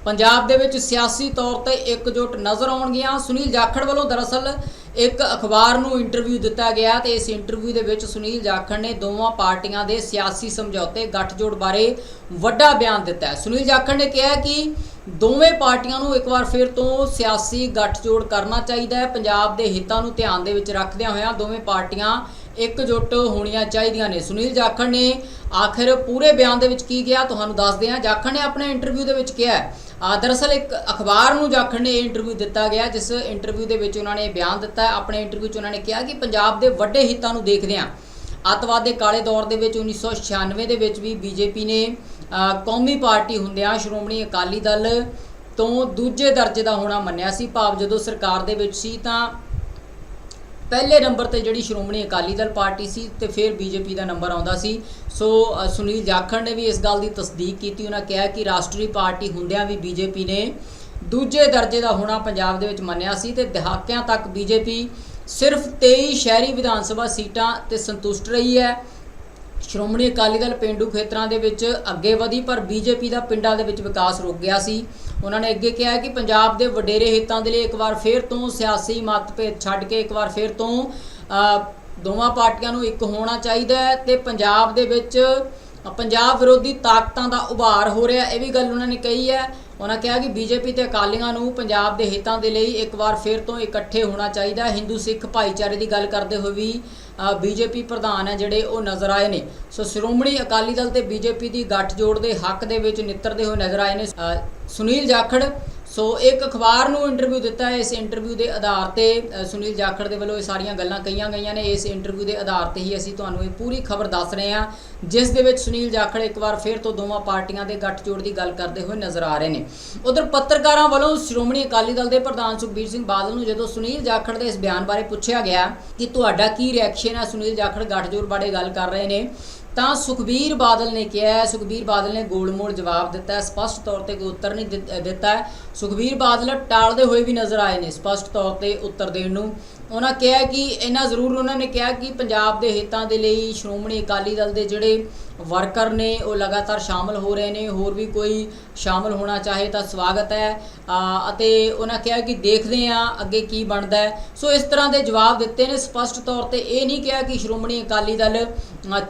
[SPEAKER 1] ਪੰਜਾਬ ਦੇ ਵਿੱਚ ਸਿਆਸੀ ਤੌਰ ਤੇ ਇਕਜੁੱਟ ਨਜ਼ਰ ਆਉਣਗੀਆਂ? ਸੁਨੀਲ ਜਾਖੜ ਵੱਲੋਂ ਦਰਅਸਲ ਇੱਕ ਅਖਬਾਰ ਨੂੰ ਇੰਟਰਵਿਊ ਦਿੱਤਾ ਗਿਆ ਤੇ ਇਸ ਇੰਟਰਵਿਊ ਦੇ ਵਿੱਚ ਸੁਨੀਲ ਜਾਖੜ ਨੇ ਦੋਵਾਂ ਪਾਰਟੀਆਂ ਦੇ ਸਿਆਸੀ ਸਮਝੌਤੇ ਗੱਠਜੋੜ ਬਾਰੇ ਵੱਡਾ ਬਿਆਨ ਦਿੱਤਾ। ਸੁਨੀਲ ਜਾਖੜ ਨੇ ਕਿਹਾ ਕਿ ਦੋਵੇਂ ਪਾਰਟੀਆਂ ਨੂੰ ਇੱਕ ਵਾਰ ਫਿਰ ਤੋਂ ਸਿਆਸੀ ਗੱਠਜੋੜ ਕਰਨਾ ਚਾਹੀਦਾ ਹੈ। ਪੰਜਾਬ ਦੇ ਹਿੱਤਾਂ ਨੂੰ ਧਿਆਨ ਦੇ ਵਿੱਚ ਰੱਖਦਿਆਂ ਹੋਇਆਂ ਦੋਵੇਂ ਪਾਰਟੀਆਂ ਇਕਜੁੱਟ ਹੋਣੀਆਂ ਚਾਹੀਦੀਆਂ ਨੇ। ਸੁਨੀਲ ਜਾਖੜ ਨੇ ਆਖਿਰ ਪੂਰੇ ਬਿਆਨ ਦੇ ਵਿੱਚ ਕੀ ਕਿਹਾ? ਤੁਹਾਨੂੰ ਦੱਸਦੇ ਹਾਂ। ਜਾਖੜ ਨੇ ਆਪਣੇ ਇੰਟਰਵਿਊ ਦੇ ਵਿੱਚ ਕਿਹਾ ਦਰਅਸਲ ਇੱਕ ਅਖਬਾਰ ਨੂੰ ਜਾਖੜ ਨੇ ਇਹ ਇੰਟਰਵਿਊ ਦਿੱਤਾ ਗਿਆ, ਜਿਸ ਇੰਟਰਵਿਊ ਦੇ ਵਿੱਚ ਉਹਨਾਂ ਨੇ ਇਹ ਬਿਆਨ ਦਿੱਤਾ ਆਪਣੇ ਇੰਟਰਵਿਊ 'ਚ ਉਹਨਾਂ ਨੇ ਕਿਹਾ ਕਿ ਪੰਜਾਬ ਦੇ ਵੱਡੇ ਹਿੱਤਾਂ ਨੂੰ ਦੇਖਦਿਆਂ ਅੱਤਵਾਦ ਦੇ ਕਾਲੇ ਦੌਰ ਦੇ ਵਿੱਚ 1996 ਦੇ ਵਿੱਚ ਵੀ ਬੀਜੇਪੀ ਨੇ ਕੌਮੀ ਪਾਰਟੀ ਹੁੰਦਿਆਂ ਸ਼੍ਰੋਮਣੀ ਅਕਾਲੀ ਦਲ ਤੋਂ ਦੂਜੇ ਦਰਜੇ ਦਾ ਹੋਣਾ ਮੰਨਿਆ ਸੀ। ਭਾਵ ਜਦੋਂ ਸਰਕਾਰ ਦੇ ਵਿੱਚ ਸੀ ਤਾਂ ਪਹਿਲੇ ਨੰਬਰ ਤੇ ਜਿਹੜੀ ਸ਼੍ਰੋਮਣੀ ਅਕਾਲੀ ਦਲ ਪਾਰਟੀ ਸੀ ਤੇ ਫਿਰ ਬੀਜੇਪੀ ਦਾ ਨੰਬਰ ਆਉਂਦਾ ਸੀ। ਸੋ ਸੁਨੀਲ ਜਾਖੜ ਨੇ ਵੀ ਇਸ ਗੱਲ ਦੀ ਤਸਦੀਕ ਕੀਤੀ। ਉਹਨਾਂ ਕਿਹਾ ਕਿ ਰਾਸ਼ਟਰੀ ਪਾਰਟੀ ਹੁੰਦਿਆਂ ਵੀ ਬੀਜੇਪੀ ਨੇ ਦੂਜੇ ਦਰਜੇ ਦਾ ਹੋਣਾ ਪੰਜਾਬ ਦੇ ਵਿੱਚ ਮੰਨਿਆ ਸੀ ਤੇ ਦਹਾਕਿਆਂ ਤੱਕ ਬੀਜੇਪੀ ਸਿਰਫ 23 ਸ਼ਹਿਰੀ ਵਿਧਾਨ ਸਭਾ ਸੀਟਾਂ ਤੇ ਸੰਤੁਸ਼ਟ ਰਹੀ ਹੈ। ਸ਼੍ਰੋਮਣੀ ਅਕਾਲੀ ਦਲ ਪਿੰਡੂ ਖੇਤਰਾਂ ਦੇ ਵਿੱਚ ਅੱਗੇ ਵਧੀ, ਪਰ ਬੀਜੇਪੀ ਦਾ ਪਿੰਡਾਂ ਦੇ ਵਿੱਚ ਵਿਕਾਸ ਰੁਕ ਗਿਆ ਸੀ। ਉਹਨਾਂ ਨੇ ਅੱਗੇ ਕਿਹਾ ਕਿ ਪੰਜਾਬ ਦੇ ਵਡੇਰੇ ਹਿੱਤਾਂ ਦੇ ਲਈ ਇੱਕ ਵਾਰ ਫਿਰ ਤੋਂ ਸਿਆਸੀ ਮਤਭੇਦ ਛੱਡ ਕੇ ਇੱਕ ਵਾਰ ਫਿਰ ਤੋਂ ਦੋਵਾਂ ਪਾਰਟੀਆਂ ਨੂੰ ਇੱਕ ਹੋਣਾ ਚਾਹੀਦਾ ਹੈ ਤੇ ਪੰਜਾਬ ਦੇ ਵਿੱਚ ਪੰਜਾਬ ਵਿਰੋਧੀ ਤਾਕਤਾਂ ਦਾ ਉਭਾਰ ਹੋ ਰਿਹਾ, ਇਹ ਵੀ ਗੱਲ ਉਹਨਾਂ ਨੇ ਕਹੀ ਹੈ। ਉਹਨਾਂ ਕਿਹਾ ਕਿ ਬੀਜੇਪੀ ਤੇ ਅਕਾਲੀਆਂ ਨੂੰ ਪੰਜਾਬ ਦੇ ਹਿੱਤਾਂ ਦੇ ਲਈ ਇੱਕ ਵਾਰ ਫਿਰ ਤੋਂ ਇਕੱਠੇ ਹੋਣਾ ਚਾਹੀਦਾ ਹਿੰਦੂ ਸਿੱਖ ਭਾਈਚਾਰੇ ਦੀ ਗੱਲ ਕਰਦੇ ਹੋਏ ਵੀ ਬੀਜੇਪੀ ਪ੍ਰਧਾਨ ਹੈ ਜਿਹੜੇ ਉਹ ਨਜ਼ਰ ਆਏ ਨੇ। ਸੋ ਸ਼੍ਰੋਮਣੀ ਅਕਾਲੀ ਦਲ ਤੇ ਬੀਜੇਪੀ ਦੀ ਗੱਠਜੋੜ ਦੇ ਹੱਕ ਦੇ ਵਿੱਚ ਨਿੱਤਰਦੇ ਹੋਏ ਨਜ਼ਰ ਆਏ ਨੇ। ਸੁਨੀਲ ਜਾਖੜ ਸੋ ਇੱਕ ਅਖਬਾਰ ਨੂੰ ਇੰਟਰਵਿਊ ਦਿੱਤਾ ਹੈ। ਇਸ ਇੰਟਰਵਿਊ ਦੇ ਆਧਾਰ ਤੇ ਸੁਨੀਲ ਜਾਖੜ ਦੇ ਵੱਲੋਂ ਇਹ ਸਾਰੀਆਂ ਗੱਲਾਂ ਕਹੀਆਂ ਗਈਆਂ ਨੇ। ਇਸ ਇੰਟਰਵਿਊ ਦੇ ਆਧਾਰ ਤੇ ਹੀ ਅਸੀਂ ਤੁਹਾਨੂੰ ਇਹ ਪੂਰੀ ਖਬਰ ਦੱਸ ਰਹੇ ਹਾਂ, ਜਿਸ ਦੇ ਵਿੱਚ ਸੁਨੀਲ ਜਾਖੜ ਇੱਕ ਵਾਰ ਫਿਰ ਤੋਂ ਦੋਵਾਂ ਪਾਰਟੀਆਂ ਦੇ ਗੱਠਜੋੜ ਦੀ ਗੱਲ ਕਰਦੇ ਹੋਏ ਨਜ਼ਰ ਆ ਰਹੇ ਨੇ। ਉਧਰ ਪੱਤਰਕਾਰਾਂ ਵੱਲੋਂ ਸ਼੍ਰੋਮਣੀ ਅਕਾਲੀ ਦਲ ਦੇ ਪ੍ਰਧਾਨ ਸੁਖਬੀਰ ਸਿੰਘ ਬਾਦਲ ਨੂੰ ਜਦੋਂ ਸੁਨੀਲ ਜਾਖੜ ਦੇ ਇਸ ਬਿਆਨ ਬਾਰੇ ਪੁੱਛਿਆ ਗਿਆ ਕਿ ਤੁਹਾਡਾ ਕੀ ਰਿਐਕਸ਼ਨ ਹੈ ਸੁਨੀਲ ਜਾਖੜ ਗੱਠਜੋੜ ਬਾਰੇ ਗੱਲ ਕਰ ਰਹੇ ਨੇ। ਤਾਂ ਸੁਖਬੀਰ ਬਾਦਲ ਨੇ ਕਿਹਾ ਸੁਖਬੀਰ ਬਾਦਲ ਨੇ ਗੋਲਮੋਲ ਜਵਾਬ ਦਿੱਤਾ ਹੈ, ਸਪਸ਼ਟ ਤੌਰ ਤੇ ਕੋਈ ਉੱਤਰ ਨਹੀਂ ਦਿੱਤਾ ਸੁਖਬੀਰ ਬਾਦਲ ਟਾਲਦੇ ਹੋਏ ਵੀ ਨਜ਼ਰ ਆਏ ਨੇ, ਸਪਸ਼ਟ ਤੌਰ ਤੇ ਉੱਤਰ ਦੇਣ ਨੂੰ। ਉਹਨਾਂ ਕਿਹਾ ਕਿ, ਇਹਨਾਂ ਜ਼ਰੂਰ ਉਹਨਾਂ ਨੇ ਕਿਹਾ ਕਿ ਪੰਜਾਬ ਦੇ ਹਿੱਤਾਂ ਦੇ ਲਈ ਸ਼੍ਰੋਮਣੀ ਅਕਾਲੀ ਦਲ ਦੇ ਜਿਹੜੇ ਵਰਕਰ ਨੇ, ਉਹ ਲਗਾਤਾਰ ਸ਼ਾਮਲ ਹੋ ਰਹੇ ਨੇ, ਹੋਰ ਵੀ ਕੋਈ ਸ਼ਾਮਲ ਹੋਣਾ ਚਾਹੇ ਤਾਂ ਸਵਾਗਤ ਹੈ। ਅਤੇ ਉਹਨਾਂ ਕਿਹਾ ਕਿ ਦੇਖਦੇ ਹਾਂ ਅੱਗੇ ਕੀ ਬਣਦਾ ਹੈ। ਸੋ ਇਸ ਤਰ੍ਹਾਂ ਦੇ ਜਵਾਬ ਦਿੱਤੇ ਨੇ। ਸਪਸ਼ਟ ਤੌਰ ਤੇ ਇਹ ਨਹੀਂ ਕਿਹਾ ਕਿ ਸ਼੍ਰੋਮਣੀ ਅਕਾਲੀ ਦਲ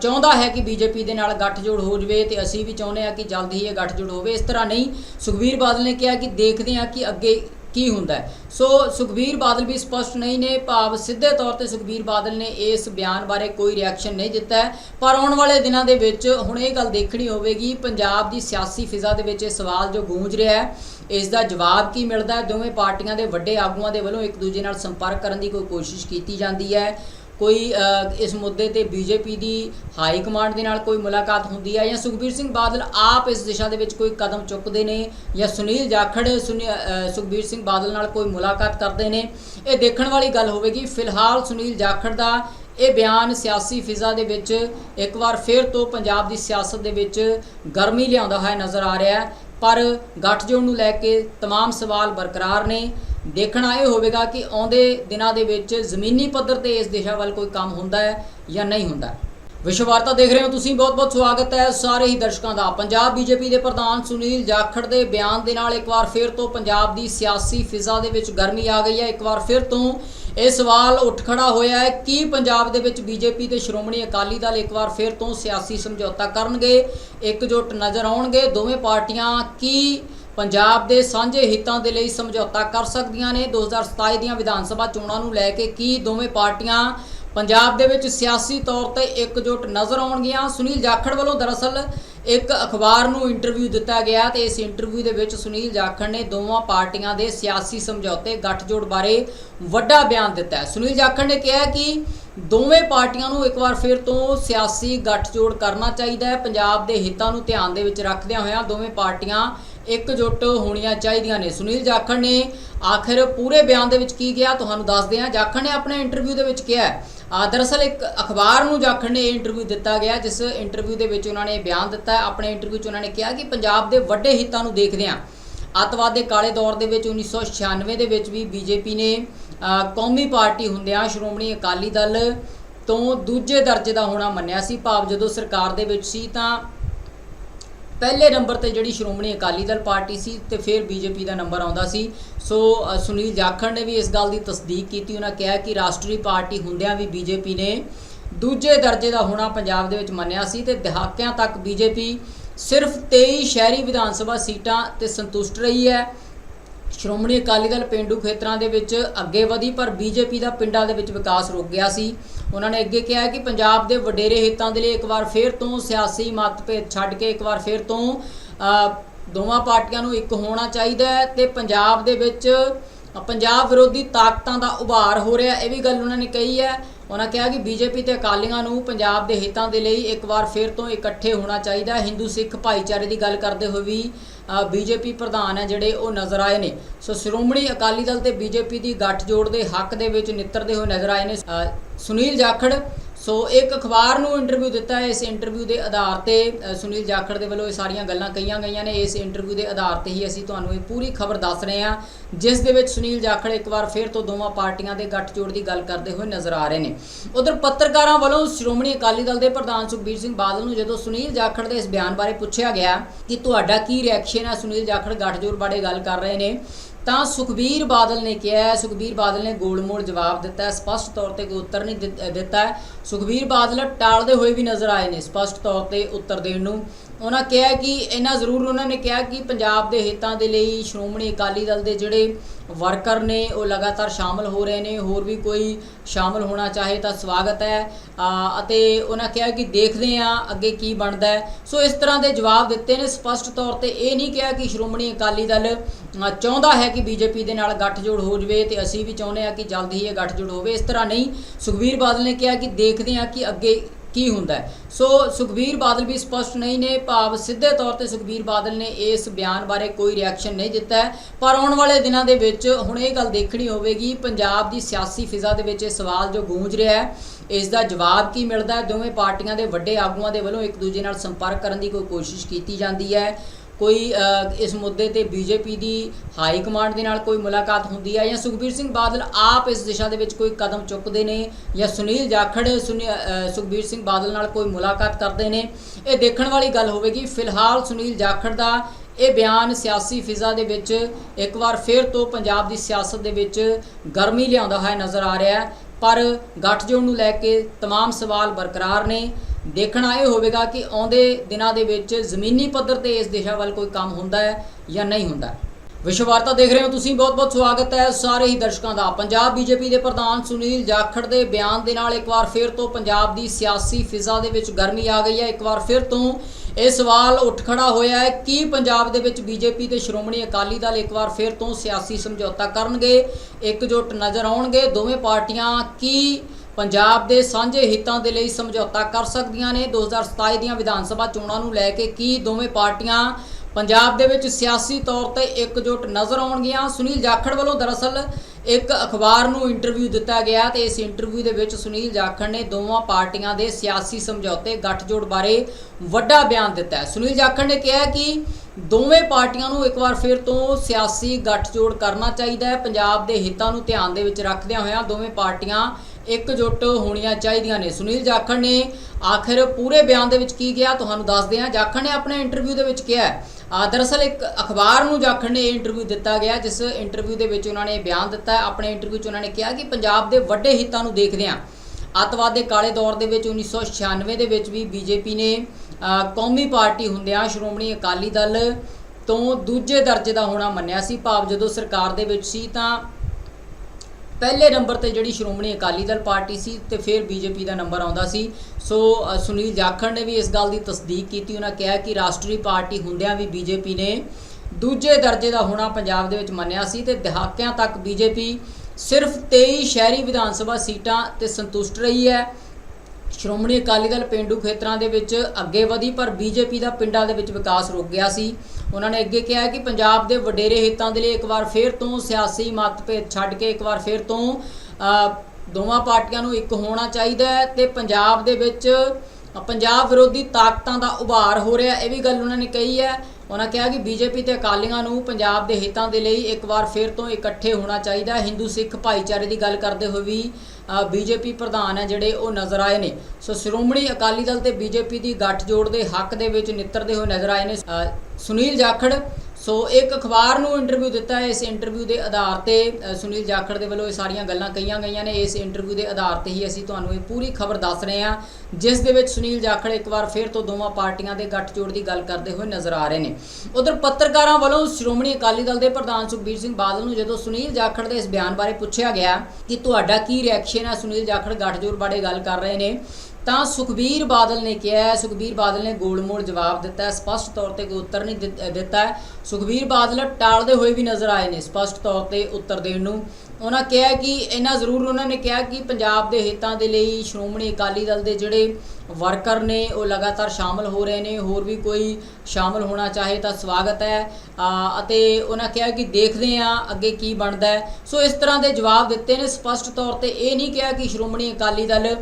[SPEAKER 1] ਚਾਹੁੰਦਾ ਹੈ ਕਿ ਬੀਜੇਪੀ ਦੇ ਨਾਲ ਗੱਠਜੋੜ ਹੋ ਜਵੇ ਤੇ ਅਸੀਂ ਵੀ ਚਾਹੁੰਦੇ ਹਾਂ ਕਿ ਜਲਦ ਹੀ ਇਹ ਗੱਠਜੋੜ ਹੋਵੇ। ਇਸ ਤਰ੍ਹਾਂ ਨਹੀਂ। ਸੁਖਬੀਰ ਬਾਦਲ ਨੇ ਕਿਹਾ ਕਿ ਦੇਖਦੇ ਹਾਂ ਕਿ ਅੱਗੇ ਕੀ ਹੁੰਦਾ ਸੋ ਸੁਖਬੀਰ ਬਾਦਲ ਵੀ ਸਪਸ਼ਟ ਨਹੀਂ ਨੇ, ਭਾਵ ਸਿੱਧੇ ਤੌਰ ਤੇ ਸੁਖਬੀਰ ਬਾਦਲ ਨੇ ਇਸ ਬਿਆਨ ਬਾਰੇ ਕੋਈ ਰਿਐਕਸ਼ਨ ਨਹੀਂ ਦਿੱਤਾ ਪਰ ਆਉਣ ਵਾਲੇ ਦਿਨਾਂ ਦੇ ਵਿੱਚ ਹੁਣ ਇਹ ਗੱਲ ਦੇਖਣੀ ਹੋਵੇਗੀ, ਪੰਜਾਬ ਦੀ ਸਿਆਸੀ ਫਿਜ਼ਾ ਦੇ ਵਿੱਚ ਇਹ ਸਵਾਲ ਜੋ ਗੂੰਜ ਰਿਹਾ ਹੈ, ਇਸ ਦਾ ਜਵਾਬ ਕੀ ਮਿਲਦਾ ਦੋਵੇਂ ਪਾਰਟੀਆਂ ਦੇ ਵੱਡੇ ਆਗੂਆਂ ਦੇ ਵੱਲੋਂ ਇੱਕ ਦੂਜੇ ਨਾਲ ਸੰਪਰਕ ਕਰਨ ਦੀ ਕੋਈ ਕੋਸ਼ਿਸ਼ ਕੀਤੀ ਜਾਂਦੀ ਹੈ। ਕੋਈ ਅ, ਇਸ ਮੁੱਦੇ ਤੇ ਬੀਜੇਪੀ ਦੀ ਹਾਈ ਕਮਾਂਡ ਦੇ ਨਾਲ ਕੋਈ ਮੁਲਾਕਾਤ ਹੁੰਦੀ ਹੈ ਜਾਂ ਸੁਖਬੀਰ ਸਿੰਘ ਬਾਦਲ ਆਪ ਇਸ ਦਿਸ਼ਾ ਦੇ ਵਿੱਚ ਕੋਈ ਕਦਮ ਚੁੱਕਦੇ ਨੇ ਜਾਂ ਸੁਨੀਲ ਜਾਖੜ ਸੁਨੀ- ਅ, ਸੁਖਬੀਰ ਸਿੰਘ ਬਾਦਲ ਨਾਲ ਕੋਈ ਮੁਲਾਕਾਤ ਕਰਦੇ ਨੇ ਇਹ ਦੇਖਣ ਵਾਲੀ ਗੱਲ ਹੋਵੇਗੀ ਫਿਲਹਾਲ ਸੁਨੀਲ ਜਾਖੜ ਦਾ ਇਹ ਬਿਆਨ ਸਿਆਸੀ ਫਿਜ਼ਾ ਦੇ ਵਿੱਚ ਇੱਕ ਵਾਰ ਫਿਰ ਤੋਂ ਪੰਜਾਬ ਦੀ ਸਿਆਸਤ ਦੇ ਵਿੱਚ ਗਰਮੀ ਲਿਆਉਂਦਾ ਹੋਇਆ ਨਜ਼ਰ ਆ ਰਿਹਾ ਹੈ ਪਰ ਗੱਠਜੋੜ ਨੂੰ ਲੈ ਕੇ तमाम ਸਵਾਲ ਬਰਕਰਾਰ ਨੇ ਦੇਖਣਾ ਇਹ ਹੋਵੇਗਾ ਕਿ ਆਉਂਦੇ ਦਿਨਾਂ ਦੇ ਵਿੱਚ ਜ਼ਮੀਨੀ ਪੱਧਰ ਤੇ ਇਸ ਦਿਸ਼ਾ ਵੱਲ ਕੋਈ ਕੰਮ ਹੁੰਦਾ ਹੈ ਜਾਂ ਨਹੀਂ ਹੁੰਦਾ ਵਿਸ਼ਵ ਵਾਰਤਾ ਦੇਖ ਰਹੇ ਹੋ ਤੁਸੀਂ, ਬਹੁਤ-ਬਹੁਤ ਸਵਾਗਤ ਹੈ ਸਾਰੇ ਹੀ ਦਰਸ਼ਕਾਂ ਦਾ। ਪੰਜਾਬ ਬੀਜੇਪੀ ਦੇ ਪ੍ਰਧਾਨ ਸੁਨੀਲ ਜਾਖੜ ਦੇ ਬਿਆਨ ਦੇ ਨਾਲ ਇੱਕ ਵਾਰ ਫਿਰ ਤੋਂ ਪੰਜਾਬ ਦੀ ਸਿਆਸੀ ਫਿਜ਼ਾ ਦੇ ਵਿੱਚ ਗਰਮੀ ਆ ਗਈ ਹੈ। ਇੱਕ ਵਾਰ ਫਿਰ ਤੋਂ ਇਹ ਸਵਾਲ ਉੱਠ ਖੜਾ ਹੋਇਆ ਹੈ ਕਿ ਪੰਜਾਬ ਦੇ ਵਿੱਚ ਬੀਜੇਪੀ ਤੇ ਸ਼੍ਰੋਮਣੀ ਅਕਾਲੀ ਦਲ ਇੱਕ ਵਾਰ ਫਿਰ ਤੋਂ ਸਿਆਸੀ ਸਮਝੌਤਾ ਕਰਨਗੇ, ਇੱਕਜੁੱਟ ਨਜ਼ਰ ਆਉਣਗੇ, ਦੋਵੇਂ ਪਾਰਟੀਆਂ ਕੀ ਪੰਜਾਬ ਦੇ ਸਾਂਝੇ ਹਿੱਤਾਂ ਦੇ ਲਈ ਸਮਝੌਤਾ ਕਰ ਸਕਦੀਆਂ ਨੇ। 2027 ਦੀਆਂ ਵਿਧਾਨ ਸਭਾ ਚੋਣਾਂ ਨੂੰ ਲੈ ਕੇ ਕੀ ਦੋਵੇਂ ਪਾਰਟੀਆਂ ਪੰਜਾਬ ਦੇ ਵਿੱਚ ਸਿਆਸੀ ਤੌਰ ਤੇ ਇਕਜੁੱਟ ਨਜ਼ਰ ਆਉਣਗੀਆਂ? ਸੁਨੀਲ ਜਾਖੜ ਵੱਲੋਂ ਦਰਅਸਲ ਇੱਕ ਅਖਬਾਰ ਨੂੰ ਇੰਟਰਵਿਊ ਦਿੱਤਾ ਗਿਆ ਤੇ ਇਸ ਇੰਟਰਵਿਊ ਦੇ ਵਿੱਚ ਸੁਨੀਲ ਜਾਖੜ ਨੇ ਦੋਵਾਂ ਪਾਰਟੀਆਂ ਦੇ ਸਿਆਸੀ ਸਮਝੌਤੇ ਗੱਠਜੋੜ ਬਾਰੇ ਵੱਡਾ ਬਿਆਨ ਦਿੱਤਾ ਸੁਨੀਲ ਜਾਖੜ ਨੇ ਕਿਹਾ ਕਿ ਦੋਵੇਂ ਪਾਰਟੀਆਂ ਨੂੰ ਇੱਕ ਵਾਰ ਫਿਰ ਤੋਂ ਸਿਆਸੀ ਗੱਠਜੋੜ ਕਰਨਾ ਚਾਹੀਦਾ ਹੈ। ਪੰਜਾਬ ਦੇ ਹਿੱਤਾਂ ਨੂੰ ਧਿਆਨ ਦੇ ਵਿੱਚ ਰੱਖਦਿਆਂ ਹੋਇਆਂ ਦੋਵੇਂ ਪਾਰਟੀਆਂ ਇਕਜੁੱਟ ਹੋਣੀਆਂ ਚਾਹੀਦੀਆਂ ਨੇ। ਸੁਨੀਲ ਜਾਖੜ ਨੇ ਆਖਿਰ ਪੂਰੇ ਬਿਆਨ ਦੇ ਵਿੱਚ ਕੀ ਕਿਹਾ, ਤੁਹਾਨੂੰ ਦੱਸਦੇ ਹਾਂ। ਜਾਖੜ ਨੇ ਆਪਣੇ ਇੰਟਰਵਿਊ ਦੇ ਵਿੱਚ ਕਿਹਾ ਦਰਅਸਲ ਇੱਕ ਅਖਬਾਰ ਨੂੰ ਜਾਖੜ ਨੇ ਇਹ ਇੰਟਰਵਿਊ ਦਿੱਤਾ ਗਿਆ, ਜਿਸ ਇੰਟਰਵਿਊ ਦੇ ਵਿੱਚ ਉਹਨਾਂ ਨੇ ਬਿਆਨ ਦਿੱਤਾ ਆਪਣੇ ਇੰਟਰਵਿਊ 'ਚ ਉਹਨਾਂ ਨੇ ਕਿਹਾ ਕਿ ਪੰਜਾਬ ਦੇ ਵੱਡੇ ਹਿੱਤਾਂ ਨੂੰ ਦੇਖਦਿਆਂ ਅੱਤਵਾਦ ਦੇ ਕਾਲੇ ਦੌਰ ਦੇ ਵਿੱਚ 1996 ਦੇ ਵਿੱਚ ਵੀ ਬੀਜੇਪੀ ਨੇ ਕੌਮੀ ਪਾਰਟੀ ਹੁੰਦਿਆਂ ਸ਼੍ਰੋਮਣੀ ਅਕਾਲੀ ਦਲ ਤੋਂ ਦੂਜੇ ਦਰਜੇ ਦਾ ਹੋਣਾ ਮੰਨਿਆ ਸੀ। ਭਾਵ ਜਦੋਂ ਸਰਕਾਰ ਦੇ ਵਿੱਚ ਸੀ ਤਾਂ ਪਹਿਲੇ ਨੰਬਰ ਤੇ ਜਿਹੜੀ ਸ਼੍ਰੋਮਣੀ ਅਕਾਲੀ ਦਲ ਪਾਰਟੀ ਸੀ ਤੇ ਫਿਰ ਬੀਜੇਪੀ ਦਾ ਨੰਬਰ ਆਉਂਦਾ ਸੀ। ਸੋ ਸੁਨੀਲ ਜਾਖੜ ਨੇ ਵੀ ਇਸ ਗੱਲ ਦੀ ਤਸਦੀਕ ਕੀਤੀ। ਉਹਨਾਂ ਕਿਹਾ ਕਿ ਰਾਸ਼ਟਰੀ ਪਾਰਟੀ ਹੁੰਦਿਆਂ ਵੀ ਬੀਜੇਪੀ ਨੇ ਦੂਜੇ ਦਰਜੇ ਦਾ ਹੋਣਾ ਪੰਜਾਬ ਦੇ ਵਿੱਚ ਮੰਨਿਆ ਸੀ ਤੇ ਦਹਾਕਿਆਂ ਤੱਕ ਬੀਜੇਪੀ ਸਿਰਫ 23 ਸ਼ਹਿਰੀ ਵਿਧਾਨ ਸਭਾ ਸੀਟਾਂ ਤੇ ਸੰਤੁਸ਼ਟ ਰਹੀ ਹੈ। ਸ਼੍ਰੋਮਣੀ ਅਕਾਲੀ ਦਲ ਪਿੰਡੂ ਖੇਤਰਾਂ ਦੇ ਵਿੱਚ ਅੱਗੇ ਵਧੀ, ਪਰ ਬੀਜੇਪੀ ਦਾ ਪਿੰਡਾਂ ਦੇ ਵਿੱਚ ਵਿਕਾਸ ਰੁਕ ਗਿਆ ਸੀ। ਉਹਨਾਂ ਨੇ ਅੱਗੇ ਕਿਹਾ ਕਿ ਪੰਜਾਬ ਦੇ ਵਡੇਰੇ ਹਿੱਤਾਂ ਦੇ ਲਈ ਇੱਕ ਵਾਰ ਫੇਰ ਤੋਂ ਸਿਆਸੀ ਮਤਭੇਦ ਛੱਡ ਕੇ ਇੱਕ ਵਾਰ ਫੇਰ ਤੋਂ ਦੋਵਾਂ ਪਾਰਟੀਆਂ ਨੂੰ ਇੱਕ ਹੋਣਾ ਚਾਹੀਦਾ ਹੈ ਤੇ ਪੰਜਾਬ ਦੇ ਵਿੱਚ ਪੰਜਾਬ ਵਿਰੋਧੀ ਤਾਕਤਾਂ ਦਾ ਉਭਾਰ ਹੋ ਰਿਹਾ, ਇਹ ਵੀ ਗੱਲ ਉਹਨਾਂ ਨੇ ਕਹੀ ਹੈ। ਉਹਨਾਂ ਕਿਹਾ ਕਿ ਬੀਜੇਪੀ ਤੇ ਅਕਾਲੀਆਂ ਨੂੰ ਪੰਜਾਬ ਦੇ ਹਿੱਤਾਂ ਦੇ ਲਈ ਇੱਕ ਵਾਰ ਫੇਰ ਤੋਂ ਇਕੱਠੇ ਹੋਣਾ ਚਾਹੀਦਾ ਹਿੰਦੂ ਸਿੱਖ ਭਾਈਚਾਰੇ ਦੀ ਗੱਲ ਕਰਦੇ ਹੋਏ ਵੀ ਬੀਜੇਪੀ ਪ੍ਰਧਾਨ ਹੈ ਜਿਹੜੇ ਉਹ ਨਜ਼ਰ ਆਏ ਨੇ। ਸੋ ਸ਼੍ਰੋਮਣੀ ਅਕਾਲੀ ਦਲ ਤੇ ਬੀਜੇਪੀ ਦੀ ਗੱਠਜੋੜ ਦੇ ਹੱਕ ਦੇ ਵਿੱਚ ਨਿੱਤਰਦੇ ਹੋਏ ਨਜ਼ਰ ਆਏ ਨੇ। ਸੁਨੀਲ ਜਾਖੜ ਸੋ ਇੱਕ ਅਖਬਾਰ ਨੂੰ ਇੰਟਰਵਿਊ ਦਿੱਤਾ ਹੈ। ਇਸ ਇੰਟਰਵਿਊ ਦੇ ਆਧਾਰ ਤੇ ਸੁਨੀਲ ਜਾਖੜ ਦੇ ਵੱਲੋਂ ਇਹ ਸਾਰੀਆਂ ਗੱਲਾਂ ਕਹੀਆਂ ਗਈਆਂ ਨੇ। ਇਸ ਇੰਟਰਵਿਊ ਦੇ ਆਧਾਰ ਤੇ ਹੀ ਅਸੀਂ ਤੁਹਾਨੂੰ ਇਹ ਪੂਰੀ ਖਬਰ ਦੱਸ ਰਹੇ ਹਾਂ, ਜਿਸ ਦੇ ਵਿੱਚ ਸੁਨੀਲ ਜਾਖੜ ਇੱਕ ਵਾਰ ਫਿਰ ਤੋਂ ਦੋਵਾਂ ਪਾਰਟੀਆਂ ਦੇ ਗੱਠਜੋੜ ਦੀ ਗੱਲ ਕਰਦੇ ਹੋਏ ਨਜ਼ਰ ਆ ਰਹੇ ਨੇ। ਉਧਰ ਪੱਤਰਕਾਰਾਂ ਵੱਲੋਂ ਸ਼੍ਰੋਮਣੀ ਅਕਾਲੀ ਦਲ ਦੇ ਪ੍ਰਧਾਨ ਸੁਖਬੀਰ ਸਿੰਘ ਬਾਦਲ ਨੂੰ ਜਦੋਂ ਸੁਨੀਲ ਜਾਖੜ ਦੇ ਇਸ ਬਿਆਨ ਬਾਰੇ ਪੁੱਛਿਆ ਗਿਆ ਕਿ ਤੁਹਾਡਾ ਕੀ ਰਿਐਕਸ਼ਨ ਹੈ ਸੁਨੀਲ ਜਾਖੜ ਗੱਠਜੋੜ ਬਾਰੇ ਗੱਲ ਕਰ ਰਹੇ ਨੇ। ਤਾਂ ਸੁਖਬੀਰ ਬਾਦਲ ਨੇ ਕਿਹਾ ਸੁਖਬੀਰ ਬਾਦਲ ਨੇ ਗੋਲਮੋਲ ਜਵਾਬ ਦਿੱਤਾ ਹੈ, ਸਪਸ਼ਟ ਤੌਰ ਤੇ ਕੋਈ ਉੱਤਰ ਨਹੀਂ ਦਿੱਤਾ ਸੁਖਬੀਰ ਬਾਦਲ ਟਾਲਦੇ ਹੋਏ ਵੀ ਨਜ਼ਰ ਆਏ ਨੇ, ਸਪਸ਼ਟ ਤੌਰ ਤੇ ਉੱਤਰ ਦੇਣ ਨੂੰ। ਉਹਨਾਂ ਕਿਹਾ ਕਿ ਇਹਨਾਂ ਜ਼ਰੂਰ ਉਹਨਾਂ ਨੇ ਕਿਹਾ ਕਿ ਪੰਜਾਬ ਦੇ ਹਿੱਤਾਂ ਦੇ ਲਈ ਸ਼੍ਰੋਮਣੀ ਅਕਾਲੀ ਦਲ ਦੇ ਜਿਹੜੇ ਵਰਕਰ ਨੇ ਉਹ ਲਗਾਤਾਰ ਸ਼ਾਮਲ ਹੋ ਰਹੇ ਨੇ, ਹੋਰ ਵੀ ਕੋਈ ਸ਼ਾਮਲ ਹੋਣਾ ਚਾਹੇ ਤਾਂ ਸਵਾਗਤ ਹੈ। ਅਤੇ ਉਹਨਾਂ ਕਿਹਾ ਕਿ ਦੇਖਦੇ ਹਾਂ ਅੱਗੇ ਕੀ ਬਣਦਾ ਹੈ। ਸੋ ਇਸ ਤਰ੍ਹਾਂ ਦੇ ਜਵਾਬ ਦਿੱਤੇ ਨੇ। ਸਪਸ਼ਟ ਤੌਰ ਤੇ ਇਹ ਨਹੀਂ ਕਿਹਾ ਕਿ ਸ਼੍ਰੋਮਣੀ ਅਕਾਲੀ ਦਲ ਚਾਹੁੰਦਾ ਹੈ ਕਿ ਬੀਜੇਪੀ ਦੇ ਨਾਲ ਗੱਠਜੋੜ ਹੋ ਜਵੇ ਤੇ ਅਸੀਂ ਵੀ ਚਾਹੁੰਦੇ ਹਾਂ ਕਿ ਜਲਦ ਹੀ ਇਹ ਗੱਠਜੋੜ ਹੋਵੇ। ਇਸ ਤਰ੍ਹਾਂ ਨਹੀਂ। ਸੁਖਬੀਰ ਬਾਦਲ ਨੇ ਕਿਹਾ ਕਿ ਦੇਖਦੇ ਹਾਂ ਕਿ ਅੱਗੇ ਕੀ ਹੁੰਦਾ ਸੋ ਸੁਖਬੀਰ ਬਾਦਲ ਵੀ ਸਪਸ਼ਟ ਨਹੀਂ ਨੇ, ਭਾਵ ਸਿੱਧੇ ਤੌਰ ਤੇ ਸੁਖਬੀਰ ਬਾਦਲ ਨੇ ਇਸ ਬਿਆਨ ਬਾਰੇ ਕੋਈ ਰਿਐਕਸ਼ਨ ਨਹੀਂ ਦਿੱਤਾ ਪਰ ਆਉਣ ਵਾਲੇ ਦਿਨਾਂ ਦੇ ਵਿੱਚ ਹੁਣ ਇਹ ਗੱਲ ਦੇਖਣੀ ਹੋਵੇਗੀ, ਪੰਜਾਬ ਦੀ ਸਿਆਸੀ ਫਿਜ਼ਾ ਦੇ ਵਿੱਚ ਇਹ ਸਵਾਲ ਜੋ ਗੂੰਜ ਰਿਹਾ ਹੈ, ਇਸ ਦਾ ਜਵਾਬ ਕੀ ਮਿਲਦਾ ਦੋਵੇਂ ਪਾਰਟੀਆਂ ਦੇ ਵੱਡੇ ਆਗੂਆਂ ਦੇ ਵੱਲੋਂ ਇੱਕ ਦੂਜੇ ਨਾਲ ਸੰਪਰਕ ਕਰਨ ਦੀ ਕੋਈ ਕੋਸ਼ਿਸ਼ ਕੀਤੀ ਜਾਂਦੀ ਹੈ। ਕੋਈ ਅ, ਇਸ ਮੁੱਦੇ ਤੇ ਬੀਜੇਪੀ ਦੀ ਹਾਈ ਕਮਾਂਡ ਦੇ ਨਾਲ ਕੋਈ ਮੁਲਾਕਾਤ ਹੁੰਦੀ ਹੈ ਜਾਂ ਸੁਖਬੀਰ ਸਿੰਘ ਬਾਦਲ ਆਪ ਇਸ ਦਿਸ਼ਾ ਦੇ ਵਿੱਚ ਕੋਈ ਕਦਮ ਚੁੱਕਦੇ ਨੇ ਜਾਂ ਸੁਨੀਲ ਜਾਖੜ ਸੁਨੀ- ਅ, ਸੁਖਬੀਰ ਸਿੰਘ ਬਾਦਲ ਨਾਲ ਕੋਈ ਮੁਲਾਕਾਤ ਕਰਦੇ ਨੇ ਇਹ ਦੇਖਣ ਵਾਲੀ ਗੱਲ ਹੋਵੇਗੀ ਫਿਲਹਾਲ ਸੁਨੀਲ ਜਾਖੜ ਦਾ ਇਹ ਬਿਆਨ ਸਿਆਸੀ ਫਿਜ਼ਾ ਦੇ ਵਿੱਚ ਇੱਕ ਵਾਰ ਫਿਰ ਤੋਂ ਪੰਜਾਬ ਦੀ ਸਿਆਸਤ ਦੇ ਵਿੱਚ ਗਰਮੀ ਲਿਆਉਂਦਾ ਹੋਇਆ ਨਜ਼ਰ ਆ ਰਿਹਾ ਹੈ ਪਰ ਗੱਠਜੋੜ ਨੂੰ ਲੈ ਕੇ तमाम ਸਵਾਲ ਬਰਕਰਾਰ ਨੇ ਦੇਖਣਾ ਇਹ ਹੋਵੇਗਾ ਕਿ ਆਉਂਦੇ ਦਿਨਾਂ ਦੇ ਵਿੱਚ ਜ਼ਮੀਨੀ ਪੱਧਰ ਤੇ ਇਸ ਦਿਸ਼ਾ ਵੱਲ ਕੋਈ ਕੰਮ ਹੁੰਦਾ ਹੈ ਜਾਂ ਨਹੀਂ ਹੁੰਦਾ ਵਿਸ਼ਵ ਵਾਰਤਾ ਦੇਖ ਰਹੇ ਹੋ ਤੁਸੀਂ, ਬਹੁਤ-ਬਹੁਤ ਸਵਾਗਤ ਹੈ ਸਾਰੇ ਹੀ ਦਰਸ਼ਕਾਂ ਦਾ। ਪੰਜਾਬ ਬੀਜੇਪੀ ਦੇ ਪ੍ਰਧਾਨ ਸੁਨੀਲ ਜਾਖੜ ਦੇ ਬਿਆਨ ਦੇ ਨਾਲ ਇੱਕ ਵਾਰ ਫਿਰ ਤੋਂ ਪੰਜਾਬ ਦੀ ਸਿਆਸੀ ਫਿਜ਼ਾ ਦੇ ਵਿੱਚ ਗਰਮੀ ਆ ਗਈ ਹੈ। ਇੱਕ ਵਾਰ ਫਿਰ ਤੋਂ ਇਹ ਸਵਾਲ ਉੱਠ ਖੜਾ ਹੋਇਆ ਹੈ ਕਿ ਪੰਜਾਬ ਦੇ ਵਿੱਚ ਬੀਜੇਪੀ ਤੇ ਸ਼੍ਰੋਮਣੀ ਅਕਾਲੀ ਦਲ ਇੱਕ ਵਾਰ ਫਿਰ ਤੋਂ ਸਿਆਸੀ ਸਮਝੌਤਾ ਕਰਨਗੇ, ਇੱਕਜੁੱਟ ਨਜ਼ਰ ਆਉਣਗੇ, ਦੋਵੇਂ ਪਾਰਟੀਆਂ ਕੀ ਪੰਜਾਬ ਦੇ ਸਾਂਝੇ ਹਿੱਤਾਂ ਦੇ ਲਈ ਸਮਝੌਤਾ ਕਰ ਸਕਦੀਆਂ ਨੇ। 2027 ਦੀਆਂ ਵਿਧਾਨ ਸਭਾ ਚੋਣਾਂ ਨੂੰ ਲੈ ਕੇ ਕੀ ਦੋਵੇਂ ਪਾਰਟੀਆਂ ਪੰਜਾਬ ਦੇ ਵਿੱਚ ਸਿਆਸੀ ਤੌਰ ਤੇ ਇਕਜੁੱਟ ਨਜ਼ਰ ਆਉਣਗੀਆਂ? ਸੁਨੀਲ ਜਾਖੜ ਵੱਲੋਂ ਦਰਅਸਲ ਇੱਕ ਅਖਬਾਰ ਨੂੰ ਇੰਟਰਵਿਊ ਦਿੱਤਾ ਗਿਆ ਤੇ ਇਸ ਇੰਟਰਵਿਊ ਦੇ ਵਿੱਚ ਸੁਨੀਲ ਜਾਖੜ ਨੇ ਦੋਵਾਂ ਪਾਰਟੀਆਂ ਦੇ ਸਿਆਸੀ ਸਮਝੌਤੇ ਗੱਠਜੋੜ ਬਾਰੇ ਵੱਡਾ ਬਿਆਨ ਦਿੱਤਾ। ਸੁਨੀਲ ਜਾਖੜ ਨੇ ਕਿਹਾ ਕਿ ਦੋਵੇਂ ਪਾਰਟੀਆਂ ਨੂੰ ਇੱਕ ਵਾਰ ਫਿਰ ਤੋਂ ਸਿਆਸੀ ਗੱਠਜੋੜ ਕਰਨਾ ਚਾਹੀਦਾ ਹੈ। ਪੰਜਾਬ ਦੇ ਹਿੱਤਾਂ ਨੂੰ ਧਿਆਨ ਦੇ ਵਿੱਚ ਰੱਖਦਿਆਂ ਹੋਇਆਂ ਦੋਵੇਂ ਪਾਰਟੀਆਂ ਇਕਜੁੱਟ ਹੋਣੀਆਂ ਚਾਹੀਦੀਆਂ ਨੇ। ਸੁਨੀਲ ਜਾਖੜ ਨੇ ਆਖਿਰ ਪੂਰੇ ਬਿਆਨ ਦੇ ਵਿੱਚ ਕੀ ਕਿਹਾ ਤੁਹਾਨੂੰ ਦੱਸਦੇ ਹਾਂ। ਜਾਖੜ ਨੇ ਆਪਣੇ ਇੰਟਰਵਿਊ ਦੇ ਵਿੱਚ ਕਿਹਾ ਦਰਅਸਲ ਇੱਕ ਅਖਬਾਰ ਨੂੰ ਜਾਖੜ ਨੇ ਇਹ ਇੰਟਰਵਿਊ ਦਿੱਤਾ ਗਿਆ, ਜਿਸ ਇੰਟਰਵਿਊ ਦੇ ਵਿੱਚ ਉਹਨਾਂ ਨੇ ਬਿਆਨ ਦਿੱਤਾ ਆਪਣੇ ਇੰਟਰਵਿਊ 'ਚ ਉਹਨਾਂ ਨੇ ਕਿਹਾ ਕਿ ਪੰਜਾਬ ਦੇ ਵੱਡੇ ਹਿੱਤਾਂ ਨੂੰ ਦੇਖਦਿਆਂ ਅੱਤਵਾਦ ਦੇ ਕਾਲੇ ਦੌਰ ਦੇ ਵਿੱਚ 1996 ਦੇ ਵਿੱਚ ਵੀ ਬੀਜੇਪੀ ਨੇ ਕੌਮੀ ਪਾਰਟੀ ਹੁੰਦਿਆਂ ਸ਼੍ਰੋਮਣੀ ਅਕਾਲੀ ਦਲ ਤੋਂ ਦੂਜੇ ਦਰਜੇ ਦਾ ਹੋਣਾ ਮੰਨਿਆ ਸੀ। ਭਾਵ ਜਦੋਂ ਸਰਕਾਰ ਦੇ ਵਿੱਚ ਸੀ ਤਾਂ ਪਹਿਲੇ ਨੰਬਰ ਤੇ ਜਿਹੜੀ ਸ਼੍ਰੋਮਣੀ ਅਕਾਲੀ ਦਲ ਪਾਰਟੀ ਸੀ ਤੇ ਫਿਰ ਬੀਜੇਪੀ ਦਾ ਨੰਬਰ ਆਉਂਦਾ ਸੀ। ਸੋ ਸੁਨੀਲ ਜਾਖੜ ਨੇ ਵੀ ਇਸ ਗੱਲ ਦੀ ਤਸਦੀਕ ਕੀਤੀ। ਉਹਨਾਂ ਕਿਹਾ ਕਿ ਰਾਸ਼ਟਰੀ ਪਾਰਟੀ ਹੁੰਦਿਆਂ ਵੀ ਬੀਜੇਪੀ ਨੇ ਦੂਜੇ ਦਰਜੇ ਦਾ ਹੋਣਾ ਪੰਜਾਬ ਦੇ ਵਿੱਚ ਮੰਨਿਆ ਸੀ ਤੇ ਦਹਾਕਿਆਂ ਤੱਕ ਬੀਜੇਪੀ ਸਿਰਫ 23 ਸ਼ਹਿਰੀ ਵਿਧਾਨ ਸਭਾ ਸੀਟਾਂ ਤੇ ਸੰਤੁਸ਼ਟ ਰਹੀ ਹੈ। ਸ਼੍ਰੋਮਣੀ ਅਕਾਲੀ ਦਲ ਪਿੰਡੂ ਖੇਤਰਾਂ ਦੇ ਵਿੱਚ ਅੱਗੇ ਵਧੀ, ਪਰ ਬੀਜੇਪੀ ਦਾ ਪਿੰਡਾਂ ਦੇ ਵਿੱਚ ਵਿਕਾਸ ਰੁਕ ਗਿਆ ਸੀ। ਉਹਨਾਂ ਨੇ ਅੱਗੇ ਕਿਹਾ ਕਿ ਪੰਜਾਬ ਦੇ ਵਡੇਰੇ ਹਿੱਤਾਂ ਦੇ ਲਈ ਇੱਕ ਵਾਰ ਫੇਰ ਤੋਂ ਸਿਆਸੀ ਮਤਭੇਦ ਛੱਡ ਕੇ ਇੱਕ ਵਾਰ ਫੇਰ ਤੋਂ ਦੋਵਾਂ ਪਾਰਟੀਆਂ ਨੂੰ ਇੱਕ ਹੋਣਾ ਚਾਹੀਦਾ ਹੈ ਤੇ ਪੰਜਾਬ ਦੇ ਵਿੱਚ ਪੰਜਾਬ ਵਿਰੋਧੀ ਤਾਕਤਾਂ ਦਾ ਉਭਾਰ ਹੋ ਰਿਹਾ, ਇਹ ਵੀ ਗੱਲ ਉਹਨਾਂ ਨੇ ਕਹੀ ਹੈ। ਉਹਨਾਂ ਕਿਹਾ ਕਿ ਬੀਜੇਪੀ ਤੇ ਅਕਾਲੀਆਂ ਨੂੰ ਪੰਜਾਬ ਦੇ ਹਿੱਤਾਂ ਦੇ ਲਈ ਇੱਕ ਵਾਰ ਫੇਰ ਤੋਂ ਇਕੱਠੇ ਹੋਣਾ ਚਾਹੀਦਾ ਹਿੰਦੂ ਸਿੱਖ ਭਾਈਚਾਰੇ ਦੀ ਗੱਲ ਕਰਦੇ ਹੋਏ ਵੀ ਬੀਜੇਪੀ ਪ੍ਰਧਾਨ ਹੈ ਜਿਹੜੇ ਉਹ ਨਜ਼ਰ ਆਏ ਨੇ। ਸੋ ਸ਼੍ਰੋਮਣੀ ਅਕਾਲੀ ਦਲ ਤੇ ਬੀਜੇਪੀ ਦੀ ਗੱਠਜੋੜ ਦੇ ਹੱਕ ਦੇ ਵਿੱਚ ਨਿੱਤਰਦੇ ਹੋਏ ਨਜ਼ਰ ਆਏ ਨੇ। ਸੁਨੀਲ ਜਾਖੜ ਸੋ ਇੱਕ ਅਖਬਾਰ ਨੂੰ ਇੰਟਰਵਿਊ ਦਿੱਤਾ ਹੈ। ਇਸ ਇੰਟਰਵਿਊ ਦੇ ਆਧਾਰ ਤੇ ਸੁਨੀਲ ਜਾਖੜ ਦੇ ਵੱਲੋਂ ਇਹ ਸਾਰੀਆਂ ਗੱਲਾਂ ਕਹੀਆਂ ਗਈਆਂ ਨੇ। ਇਸ ਇੰਟਰਵਿਊ ਦੇ ਆਧਾਰ ਤੇ ਹੀ ਅਸੀਂ ਤੁਹਾਨੂੰ ਇਹ ਪੂਰੀ ਖਬਰ ਦੱਸ ਰਹੇ ਹਾਂ, ਜਿਸ ਦੇ ਵਿੱਚ ਸੁਨੀਲ ਜਾਖੜ ਇੱਕ ਵਾਰ ਫਿਰ ਤੋਂ ਦੋਵਾਂ ਪਾਰਟੀਆਂ ਦੇ ਗੱਠਜੋੜ ਦੀ ਗੱਲ ਕਰਦੇ ਹੋਏ ਨਜ਼ਰ ਆ ਰਹੇ ਨੇ। ਉਧਰ ਪੱਤਰਕਾਰਾਂ ਵੱਲੋਂ ਸ਼੍ਰੋਮਣੀ ਅਕਾਲੀ ਦਲ ਦੇ ਪ੍ਰਧਾਨ ਸੁਖਬੀਰ ਸਿੰਘ ਬਾਦਲ ਨੂੰ ਜਦੋਂ ਸੁਨੀਲ ਜਾਖੜ ਦੇ ਇਸ ਬਿਆਨ ਬਾਰੇ ਪੁੱਛਿਆ ਗਿਆ ਕਿ ਤੁਹਾਡਾ ਕੀ ਰਿਐਕਸ਼ਨ ਹੈ ਸੁਨੀਲ ਜਾਖੜ ਗੱਠਜੋੜ ਬਾਰੇ ਗੱਲ ਕਰ ਰਹੇ ਨੇ। ਤਾਂ ਸੁਖਬੀਰ ਬਾਦਲ ਨੇ ਕਿਹਾ ਸੁਖਬੀਰ ਬਾਦਲ ਨੇ ਗੋਲਮੋਲ ਜਵਾਬ ਦਿੱਤਾ ਹੈ, ਸਪਸ਼ਟ ਤੌਰ ਤੇ ਕੋਈ ਉੱਤਰ ਨਹੀਂ ਦਿੱਤਾ ਸੁਖਬੀਰ ਬਾਦਲ ਟਾਲਦੇ ਹੋਏ ਵੀ ਨਜ਼ਰ ਆਏ ਨੇ, ਸਪਸ਼ਟ ਤੌਰ ਤੇ ਉੱਤਰ ਦੇਣ ਨੂੰ। ਉਹਨਾਂ ਕਿਹਾ ਕਿ, ਇਹਨਾਂ ਜ਼ਰੂਰ ਉਹਨਾਂ ਨੇ ਕਿਹਾ ਕਿ ਪੰਜਾਬ ਦੇ ਹਿੱਤਾਂ ਦੇ ਲਈ ਸ਼੍ਰੋਮਣੀ ਅਕਾਲੀ ਦਲ ਦੇ ਜਿਹੜੇ ਵਰਕਰ ਨੇ, ਉਹ ਲਗਾਤਾਰ ਸ਼ਾਮਲ ਹੋ ਰਹੇ ਨੇ, ਹੋਰ ਵੀ ਕੋਈ ਸ਼ਾਮਲ ਹੋਣਾ ਚਾਹੇ ਤਾਂ ਸਵਾਗਤ ਹੈ। ਅਤੇ ਉਹਨਾਂ ਕਿਹਾ ਕਿ ਦੇਖਦੇ ਹਾਂ ਅੱਗੇ ਕੀ ਬਣਦਾ ਹੈ। ਸੋ ਇਸ ਤਰ੍ਹਾਂ ਦੇ ਜਵਾਬ ਦਿੱਤੇ ਨੇ। ਸਪਸ਼ਟ ਤੌਰ ਤੇ ਇਹ ਨਹੀਂ ਕਿਹਾ ਕਿ ਸ਼੍ਰੋਮਣੀ ਅਕਾਲੀ ਦਲ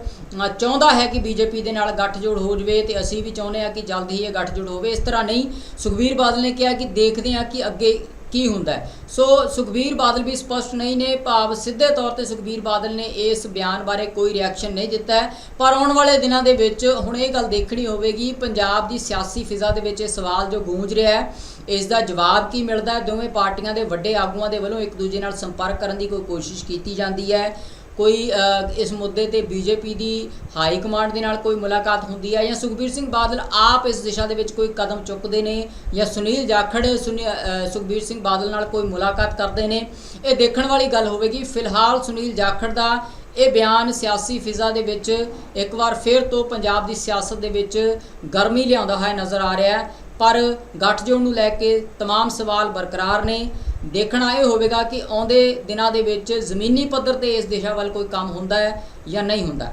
[SPEAKER 1] ਚਾਹੁੰਦਾ ਹੈ ਕਿ ਬੀਜੇਪੀ ਦੇ ਨਾਲ ਗੱਠਜੋੜ ਹੋ ਜਵੇ ਤੇ ਅਸੀਂ ਵੀ ਚਾਹੁੰਦੇ ਹਾਂ ਕਿ ਜਲਦ ਹੀ ਇਹ ਗੱਠਜੋੜ ਹੋਵੇ। ਇਸ ਤਰ੍ਹਾਂ ਨਹੀਂ। ਸੁਖਬੀਰ ਬਾਦਲ ਨੇ ਕਿਹਾ ਕਿ ਦੇਖਦੇ ਹਾਂ ਕਿ ਅੱਗੇ ਕੀ ਹੁੰਦਾ ਸੋ ਸੁਖਬੀਰ ਬਾਦਲ ਵੀ ਸਪਸ਼ਟ ਨਹੀਂ ਨੇ, ਭਾਵ ਸਿੱਧੇ ਤੌਰ ਤੇ ਸੁਖਬੀਰ ਬਾਦਲ ਨੇ ਇਸ ਬਿਆਨ ਬਾਰੇ ਕੋਈ ਰਿਐਕਸ਼ਨ ਨਹੀਂ ਦਿੱਤਾ ਪਰ ਆਉਣ ਵਾਲੇ ਦਿਨਾਂ ਦੇ ਵਿੱਚ ਹੁਣ ਇਹ ਗੱਲ ਦੇਖਣੀ ਹੋਵੇਗੀ, ਪੰਜਾਬ ਦੀ ਸਿਆਸੀ ਫਿਜ਼ਾ ਦੇ ਵਿੱਚ ਇਹ ਸਵਾਲ ਜੋ ਗੂੰਜ ਰਿਹਾ ਹੈ, ਇਸ ਦਾ ਜਵਾਬ ਕੀ ਮਿਲਦਾ ਦੋਵੇਂ ਪਾਰਟੀਆਂ ਦੇ ਵੱਡੇ ਆਗੂਆਂ ਦੇ ਵੱਲੋਂ ਇੱਕ ਦੂਜੇ ਨਾਲ ਸੰਪਰਕ ਕਰਨ ਦੀ ਕੋਈ ਕੋਸ਼ਿਸ਼ ਕੀਤੀ ਜਾਂਦੀ ਹੈ। ਕੋਈ ਇਸ ਮੁੱਦੇ ਤੇ ਬੀਜੇਪੀ ਦੀ ਹਾਈ ਕਮਾਂਡ ਦੇ ਨਾਲ ਕੋਈ ਮੁਲਾਕਾਤ ਹੁੰਦੀ ਹੈ ਜਾਂ ਸੁਖਬੀਰ ਸਿੰਘ ਬਾਦਲ ਆਪ ਇਸ ਦਿਸ਼ਾ ਦੇ ਵਿੱਚ ਕੋਈ ਕਦਮ ਚੁੱਕਦੇ ਨੇ ਜਾਂ ਸੁਨੀਲ ਜਾਖੜ, ਸੁਨੀ- ਸੁਖਬੀਰ ਸਿੰਘ ਬਾਦਲ ਨਾਲ ਕੋਈ ਮੁਲਾਕਾਤ ਕਰਦੇ ਨੇ? ਇਹ ਦੇਖਣ ਵਾਲੀ ਗੱਲ ਹੋਵੇਗੀ। ਫਿਲਹਾਲ ਸੁਨੀਲ ਜਾਖੜ ਦਾ ਇਹ ਬਿਆਨ ਸਿਆਸੀ ਫਿਜ਼ਾ ਦੇ ਵਿੱਚ ਇੱਕ ਵਾਰ ਫਿਰ ਤੋਂ ਪੰਜਾਬ ਦੀ ਸਿਆਸਤ ਦੇ ਵਿੱਚ ਗਰਮੀ ਲਿਆਉਂਦਾ ਹੋਇਆ ਨਜ਼ਰ ਆ ਰਿਹਾ ਹੈ। ਪਰ ਗੱਠਜੋੜ ਨੂੰ ਲੈ ਕੇ तमाम ਸਵਾਲ ਬਰਕਰਾਰ ਨੇ ਦੇਖਣਾ ਇਹ ਹੋਵੇਗਾ ਕਿ ਆਉਂਦੇ ਦਿਨਾਂ ਦੇ ਵਿੱਚ ਜ਼ਮੀਨੀ ਪੱਧਰ ਤੇ ਇਸ ਦਿਸ਼ਾ ਵੱਲ ਕੋਈ ਕੰਮ ਹੁੰਦਾ ਹੈ ਜਾਂ ਨਹੀਂ ਹੁੰਦਾ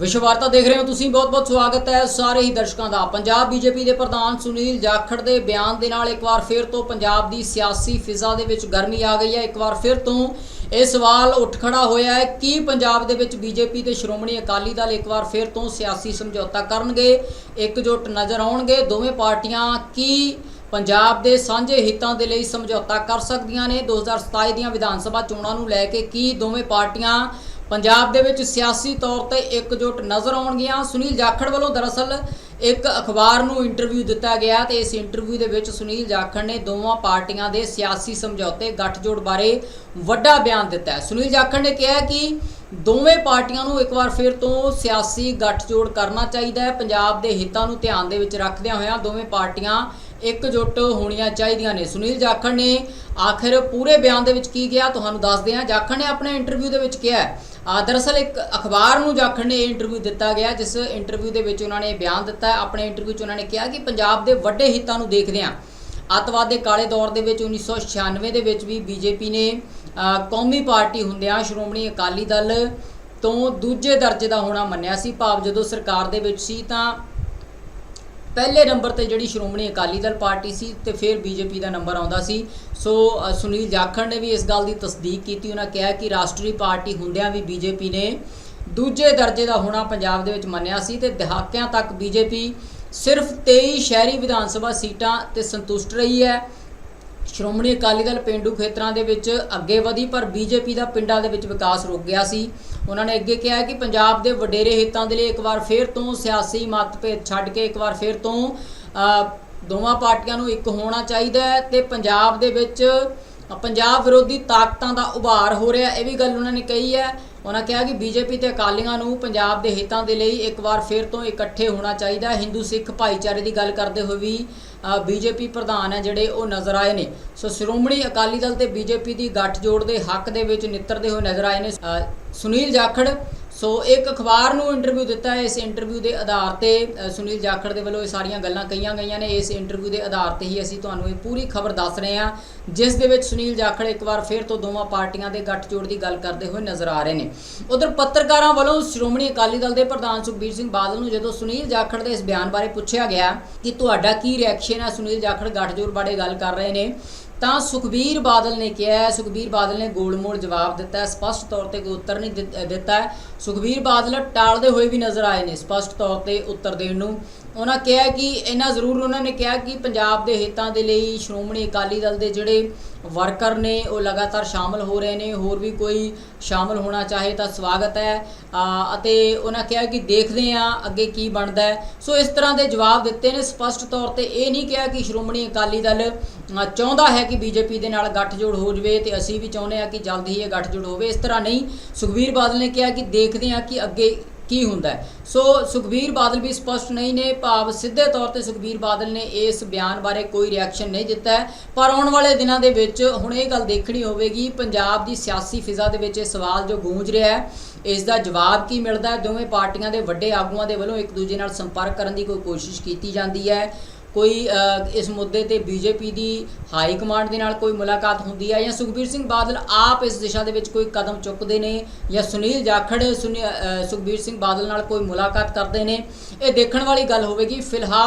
[SPEAKER 1] ਵਿਸ਼ਵ ਵਾਰਤਾ ਦੇਖ ਰਹੇ ਹੋ ਤੁਸੀਂ ਬਹੁਤ-ਬਹੁਤ ਸਵਾਗਤ ਹੈ ਸਾਰੇ ਹੀ ਦਰਸ਼ਕਾਂ ਦਾ ਪੰਜਾਬ ਬੀਜੇਪੀ ਦੇ ਪ੍ਰਧਾਨ ਸੁਨੀਲ ਜਾਖੜ ਦੇ ਬਿਆਨ ਦੇ ਨਾਲ ਇੱਕ ਵਾਰ ਫਿਰ ਤੋਂ ਪੰਜਾਬ ਦੀ ਸਿਆਸੀ ਫਿਜ਼ਾ ਦੇ ਵਿੱਚ ਗਰਮੀ ਆ ਗਈ ਹੈ ਇੱਕ ਵਾਰ ਫਿਰ ਤੋਂ ਇਹ ਸਵਾਲ ਉੱਠ ਖੜਾ ਹੋਇਆ ਹੈ ਕਿ ਪੰਜਾਬ ਦੇ ਵਿੱਚ ਬੀਜੇਪੀ ਤੇ ਸ਼੍ਰੋਮਣੀ ਅਕਾਲੀ ਦਲ ਇੱਕ ਵਾਰ ਫਿਰ ਤੋਂ ਸਿਆਸੀ ਸਮਝੌਤਾ ਕਰਨਗੇ, ਇਕਜੁੱਟ ਨਜ਼ਰ ਆਉਣਗੇ, ਦੋਵੇਂ ਪਾਰਟੀਆਂ ਕੀ ਪੰਜਾਬ ਦੇ ਸਾਂਝੇ ਹਿੱਤਾਂ ਦੇ ਲਈ ਸਮਝੌਤਾ ਕਰ ਸਕਦੀਆਂ ਨੇ? 2027 ਦੀਆਂ ਵਿਧਾਨ ਸਭਾ ਚੋਣਾਂ ਨੂੰ ਲੈ ਕੇ ਕੀ ਦੋਵੇਂ ਪਾਰਟੀਆਂ ਪੰਜਾਬ ਦੇ ਵਿੱਚ ਸਿਆਸੀ ਤੌਰ ਤੇ ਇਕਜੁੱਟ ਨਜ਼ਰ ਆਉਣਗੀਆਂ? ਸੁਨੀਲ ਜਾਖੜ ਵੱਲੋਂ ਦਰਅਸਲ ਇੱਕ ਅਖਬਾਰ ਨੂੰ ਇੰਟਰਵਿਊ ਦਿੱਤਾ ਗਿਆ ਤੇ ਇਸ ਇੰਟਰਵਿਊ ਦੇ ਵਿੱਚ ਸੁਨੀਲ ਜਾਖੜ ਨੇ ਦੋਵਾਂ ਪਾਰਟੀਆਂ ਦੇ ਸਿਆਸੀ ਸਮਝੌਤੇ ਗੱਠਜੋੜ ਬਾਰੇ ਵੱਡਾ ਬਿਆਨ ਦਿੱਤਾ ਸੁਨੀਲ ਜਾਖੜ ਨੇ ਕਿਹਾ ਕਿ ਦੋਵੇਂ ਪਾਰਟੀਆਂ ਨੂੰ ਇੱਕ ਵਾਰ ਫਿਰ ਤੋਂ ਸਿਆਸੀ ਗੱਠਜੋੜ ਕਰਨਾ ਚਾਹੀਦਾ ਹੈ। ਪੰਜਾਬ ਦੇ ਹਿੱਤਾਂ ਨੂੰ ਧਿਆਨ ਦੇ ਵਿੱਚ ਰੱਖਦਿਆਂ ਹੋਇਆਂ ਦੋਵੇਂ ਪਾਰਟੀਆਂ ਇਕਜੁੱਟ ਹੋਣੀਆਂ ਚਾਹੀਦੀਆਂ ਨੇ। ਸੁਨੀਲ ਜਾਖੜ ਨੇ ਆਖਿਰ ਪੂਰੇ ਬਿਆਨ ਦੇ ਵਿੱਚ ਕੀ ਕਿਹਾ? ਤੁਹਾਨੂੰ ਦੱਸਦੇ ਹਾਂ। ਜਾਖੜ ਨੇ ਆਪਣੇ ਇੰਟਰਵਿਊ ਦੇ ਵਿੱਚ ਕਿਹਾ ਦਰਅਸਲ ਇੱਕ ਅਖਬਾਰ ਨੂੰ ਜਾਖੜ ਨੇ ਇਹ ਇੰਟਰਵਿਊ ਦਿੱਤਾ ਗਿਆ, ਜਿਸ ਇੰਟਰਵਿਊ ਦੇ ਵਿੱਚ ਉਹਨਾਂ ਨੇ ਇਹ ਬਿਆਨ ਦਿੱਤਾ ਆਪਣੇ ਇੰਟਰਵਿਊ 'ਚ ਉਹਨਾਂ ਨੇ ਕਿਹਾ ਕਿ ਪੰਜਾਬ ਦੇ ਵੱਡੇ ਹਿੱਤਾਂ ਨੂੰ ਦੇਖਦਿਆਂ ਅੱਤਵਾਦ ਦੇ ਕਾਲੇ ਦੌਰ ਦੇ ਵਿੱਚ 1996 ਦੇ ਵਿੱਚ ਵੀ ਬੀਜੇਪੀ ਨੇ ਕੌਮੀ ਪਾਰਟੀ ਹੁੰਦਿਆਂ ਸ਼੍ਰੋਮਣੀ ਅਕਾਲੀ ਦਲ ਤੋਂ ਦੂਜੇ ਦਰਜੇ ਦਾ ਹੋਣਾ ਮੰਨਿਆ ਸੀ। ਭਾਵ ਜਦੋਂ ਸਰਕਾਰ ਦੇ ਵਿੱਚ ਸੀ ਤਾਂ ਪਹਿਲੇ ਨੰਬਰ ਤੇ ਜਿਹੜੀ ਸ਼੍ਰੋਮਣੀ ਅਕਾਲੀ ਦਲ ਪਾਰਟੀ ਸੀ ਤੇ ਫਿਰ ਬੀਜੇਪੀ ਦਾ ਨੰਬਰ ਆਉਂਦਾ ਸੀ। ਸੋ ਸੁਨੀਲ ਜਾਖੜ ਨੇ ਵੀ ਇਸ ਗੱਲ ਦੀ ਤਸਦੀਕ ਕੀਤੀ। ਉਹਨਾਂ ਕਿਹਾ ਕਿ ਰਾਸ਼ਟਰੀ ਪਾਰਟੀ ਹੁੰਦਿਆਂ ਵੀ ਬੀਜੇਪੀ ਨੇ ਦੂਜੇ ਦਰਜੇ ਦਾ ਹੋਣਾ ਪੰਜਾਬ ਦੇ ਵਿੱਚ ਮੰਨਿਆ ਸੀ ਤੇ ਦਹਾਕਿਆਂ ਤੱਕ ਬੀਜੇਪੀ ਸਿਰਫ 23 ਸ਼ਹਿਰੀ ਵਿਧਾਨ ਸਭਾ ਸੀਟਾਂ ਤੇ ਸੰਤੁਸ਼ਟ ਰਹੀ ਹੈ। ਸ਼੍ਰੋਮਣੀ ਅਕਾਲੀ ਦਲ ਪਿੰਡੂ ਖੇਤਰਾਂ ਦੇ ਵਿੱਚ ਅੱਗੇ ਵਧੀ, ਪਰ ਬੀਜੇਪੀ ਦਾ ਪਿੰਡਾਂ ਦੇ ਵਿੱਚ ਵਿਕਾਸ ਰੁਕ ਗਿਆ ਸੀ। ਉਹਨਾਂ ਨੇ ਅੱਗੇ ਕਿਹਾ ਕਿ ਪੰਜਾਬ ਦੇ ਵਡੇਰੇ ਹਿੱਤਾਂ ਦੇ ਲਈ ਇੱਕ ਵਾਰ ਫੇਰ ਤੋਂ ਸਿਆਸੀ ਮਤਭੇਦ ਛੱਡ ਕੇ ਇੱਕ ਵਾਰ ਫੇਰ ਤੋਂ ਦੋਵਾਂ ਪਾਰਟੀਆਂ ਨੂੰ ਇੱਕ ਹੋਣਾ ਚਾਹੀਦਾ ਹੈ ਤੇ ਪੰਜਾਬ ਦੇ ਵਿੱਚ ਪੰਜਾਬ ਵਿਰੋਧੀ ਤਾਕਤਾਂ ਦਾ ਉਭਾਰ ਹੋ ਰਿਹਾ, ਇਹ ਵੀ ਗੱਲ ਉਹਨਾਂ ਨੇ ਕਹੀ ਹੈ। ਉਹਨਾਂ ਕਿਹਾ ਕਿ ਬੀਜੇਪੀ ਤੇ ਅਕਾਲੀਆਂ ਨੂੰ ਪੰਜਾਬ ਦੇ ਹਿੱਤਾਂ ਦੇ ਲਈ ਇੱਕ ਵਾਰ ਫੇਰ ਤੋਂ ਇਕੱਠੇ ਹੋਣਾ ਚਾਹੀਦਾ ਹਿੰਦੂ ਸਿੱਖ ਭਾਈਚਾਰੇ ਦੀ ਗੱਲ ਕਰਦੇ ਹੋਏ ਵੀ ਬੀਜੇਪੀ ਪ੍ਰਧਾਨ ਹੈ ਜਿਹੜੇ ਉਹ ਨਜ਼ਰ ਆਏ ਨੇ। ਸੋ ਸ਼੍ਰੋਮਣੀ ਅਕਾਲੀ ਦਲ ਤੇ ਬੀਜੇਪੀ ਦੀ ਗੱਠਜੋੜ ਦੇ ਹੱਕ ਦੇ ਵਿੱਚ ਨਿੱਤਰਦੇ ਹੋਏ ਨਜ਼ਰ ਆਏ ਨੇ। ਸੁਨੀਲ ਜਾਖੜ ਸੋ ਇੱਕ ਅਖਬਾਰ ਨੂੰ ਇੰਟਰਵਿਊ ਦਿੱਤਾ ਹੈ। ਇਸ ਇੰਟਰਵਿਊ ਦੇ ਆਧਾਰ ਤੇ ਸੁਨੀਲ ਜਾਖੜ ਦੇ ਵੱਲੋਂ ਇਹ ਸਾਰੀਆਂ ਗੱਲਾਂ ਕਹੀਆਂ ਗਈਆਂ ਨੇ। ਇਸ ਇੰਟਰਵਿਊ ਦੇ ਆਧਾਰ ਤੇ ਹੀ ਅਸੀਂ ਤੁਹਾਨੂੰ ਇਹ ਪੂਰੀ ਖਬਰ ਦੱਸ ਰਹੇ ਹਾਂ, ਜਿਸ ਦੇ ਵਿੱਚ ਸੁਨੀਲ ਜਾਖੜ ਇੱਕ ਵਾਰ ਫਿਰ ਤੋਂ ਦੋਵਾਂ ਪਾਰਟੀਆਂ ਦੇ ਗੱਠਜੋੜ ਦੀ ਗੱਲ ਕਰਦੇ ਹੋਏ ਨਜ਼ਰ ਆ ਰਹੇ ਨੇ। ਉਧਰ ਪੱਤਰਕਾਰਾਂ ਵੱਲੋਂ ਸ਼੍ਰੋਮਣੀ ਅਕਾਲੀ ਦਲ ਦੇ ਪ੍ਰਧਾਨ ਸੁਖਬੀਰ ਸਿੰਘ ਬਾਦਲ ਨੂੰ ਜਦੋਂ ਸੁਨੀਲ ਜਾਖੜ ਦੇ ਇਸ ਬਿਆਨ ਬਾਰੇ ਪੁੱਛਿਆ ਗਿਆ ਕਿ ਤੁਹਾਡਾ ਕੀ ਰਿਐਕਸ਼ਨ ਹੈ ਸੁਨੀਲ ਜਾਖੜ ਗੱਠਜੋੜ ਬਾਰੇ ਗੱਲ ਕਰ ਰਹੇ ਨੇ। ਤਾਂ ਸੁਖਬੀਰ ਬਾਦਲ ਨੇ ਕਿਹਾ ਹੈ, ਸੁਖਬੀਰ ਬਾਦਲ ਨੇ ਗੋਲਮੋਲ ਜਵਾਬ ਦਿੱਤਾ ਹੈ, ਸਪਸ਼ਟ ਤੌਰ ਤੇ ਕੋਈ ਉੱਤਰ ਨਹੀਂ ਦਿੱਤਾ ਸੁਖਬੀਰ ਬਾਦਲ ਟਾਲਦੇ ਹੋਏ ਵੀ ਨਜ਼ਰ ਆਏ ਨੇ, ਸਪਸ਼ਟ ਤੌਰ ਤੇ ਉੱਤਰ ਦੇਣ ਨੂੰ। ਉਹਨਾਂ ਕਿਹਾ ਕਿ ਇਹਨਾਂ ਜ਼ਰੂਰ ਉਹਨਾਂ ਨੇ ਕਿਹਾ ਕਿ ਪੰਜਾਬ ਦੇ ਹਿੱਤਾਂ ਦੇ ਲਈ ਸ਼੍ਰੋਮਣੀ ਅਕਾਲੀ ਦਲ ਦੇ ਜਿਹੜੇ ਵਰਕਰ ਨੇ ਉਹ ਲਗਾਤਾਰ ਸ਼ਾਮਲ ਹੋ ਰਹੇ ਨੇ, ਹੋਰ ਵੀ ਕੋਈ ਸ਼ਾਮਲ ਹੋਣਾ ਚਾਹੇ ਤਾਂ ਸਵਾਗਤ ਹੈ। ਅਤੇ ਉਹਨਾਂ ਕਿਹਾ ਕਿ ਦੇਖਦੇ ਹਾਂ ਅੱਗੇ ਕੀ ਬਣਦਾ ਹੈ। ਸੋ ਇਸ ਤਰ੍ਹਾਂ ਦੇ ਜਵਾਬ ਦਿੱਤੇ ਨੇ। ਸਪਸ਼ਟ ਤੌਰ ਤੇ ਇਹ ਨਹੀਂ ਕਿਹਾ ਕਿ ਸ਼੍ਰੋਮਣੀ ਅਕਾਲੀ ਦਲ ਚਾਹੁੰਦਾ ਹੈ ਕਿ ਬੀਜੇਪੀ ਦੇ ਨਾਲ ਗੱਠਜੋੜ ਹੋ ਜਵੇ ਤੇ ਅਸੀਂ ਵੀ ਚਾਹੁੰਦੇ ਹਾਂ ਕਿ ਜਲਦੀ ਹੀ ਇਹ ਗੱਠਜੋੜ ਹੋਵੇ। ਇਸ ਤਰ੍ਹਾਂ ਨਹੀਂ। ਸੁਖਬੀਰ ਬਾਦਲ ਨੇ ਕਿਹਾ ਕਿ ਦੇਖਦੇ ਹਾਂ ਕਿ ਅੱਗੇ ਕੀ ਹੁੰਦਾ ਸੋ ਸੁਖਬੀਰ ਬਾਦਲ ਵੀ ਸਪਸ਼ਟ ਨਹੀਂ ਨੇ, ਭਾਵ ਸਿੱਧੇ ਤੌਰ ਤੇ ਸੁਖਬੀਰ ਬਾਦਲ ਨੇ ਇਸ ਬਿਆਨ ਬਾਰੇ ਕੋਈ ਰਿਐਕਸ਼ਨ ਨਹੀਂ ਦਿੱਤਾ ਪਰ ਆਉਣ ਵਾਲੇ ਦਿਨਾਂ ਦੇ ਵਿੱਚ ਹੁਣ ਇਹ ਗੱਲ ਦੇਖਣੀ ਹੋਵੇਗੀ, ਪੰਜਾਬ ਦੀ ਸਿਆਸੀ ਫਿਜ਼ਾ ਦੇ ਵਿੱਚ ਇਹ ਸਵਾਲ ਜੋ ਗੂੰਜ ਰਿਹਾ ਹੈ, ਇਸ ਦਾ ਜਵਾਬ ਕੀ ਮਿਲਦਾ ਦੋਵੇਂ ਪਾਰਟੀਆਂ ਦੇ ਵੱਡੇ ਆਗੂਆਂ ਦੇ ਵੱਲੋਂ ਇੱਕ ਦੂਜੇ ਨਾਲ ਸੰਪਰਕ ਕਰਨ ਦੀ ਕੋਈ ਕੋਸ਼ਿਸ਼ ਕੀਤੀ ਜਾਂਦੀ ਹੈ। ਕੋਈ ਇਸ ਮੁੱਦੇ ਤੇ ਬੀਜੇਪੀ ਦੀ ਹਾਈ ਕਮਾਂਡ ਦੇ ਨਾਲ ਕੋਈ ਮੁਲਾਕਾਤ ਹੁੰਦੀ ਹੈ ਜਾਂ ਸੁਖਬੀਰ ਸਿੰਘ ਬਾਦਲ ਆਪ ਇਸ ਦਿਸ਼ਾ ਦੇ ਵਿੱਚ ਕੋਈ ਕਦਮ ਚੁੱਕਦੇ ਨੇ ਜਾਂ ਸੁਨੀਲ ਜਾਖੜ ਸੁਨੀ- ਸੁਖਬੀਰ ਸਿੰਘ ਬਾਦਲ ਨਾਲ ਕੋਈ ਮੁਲਾਕਾਤ ਕਰਦੇ ਨੇ, ਇਹ ਦੇਖਣ ਵਾਲੀ ਗੱਲ ਹੋਵੇਗੀ। ਫਿਲਹਾਲ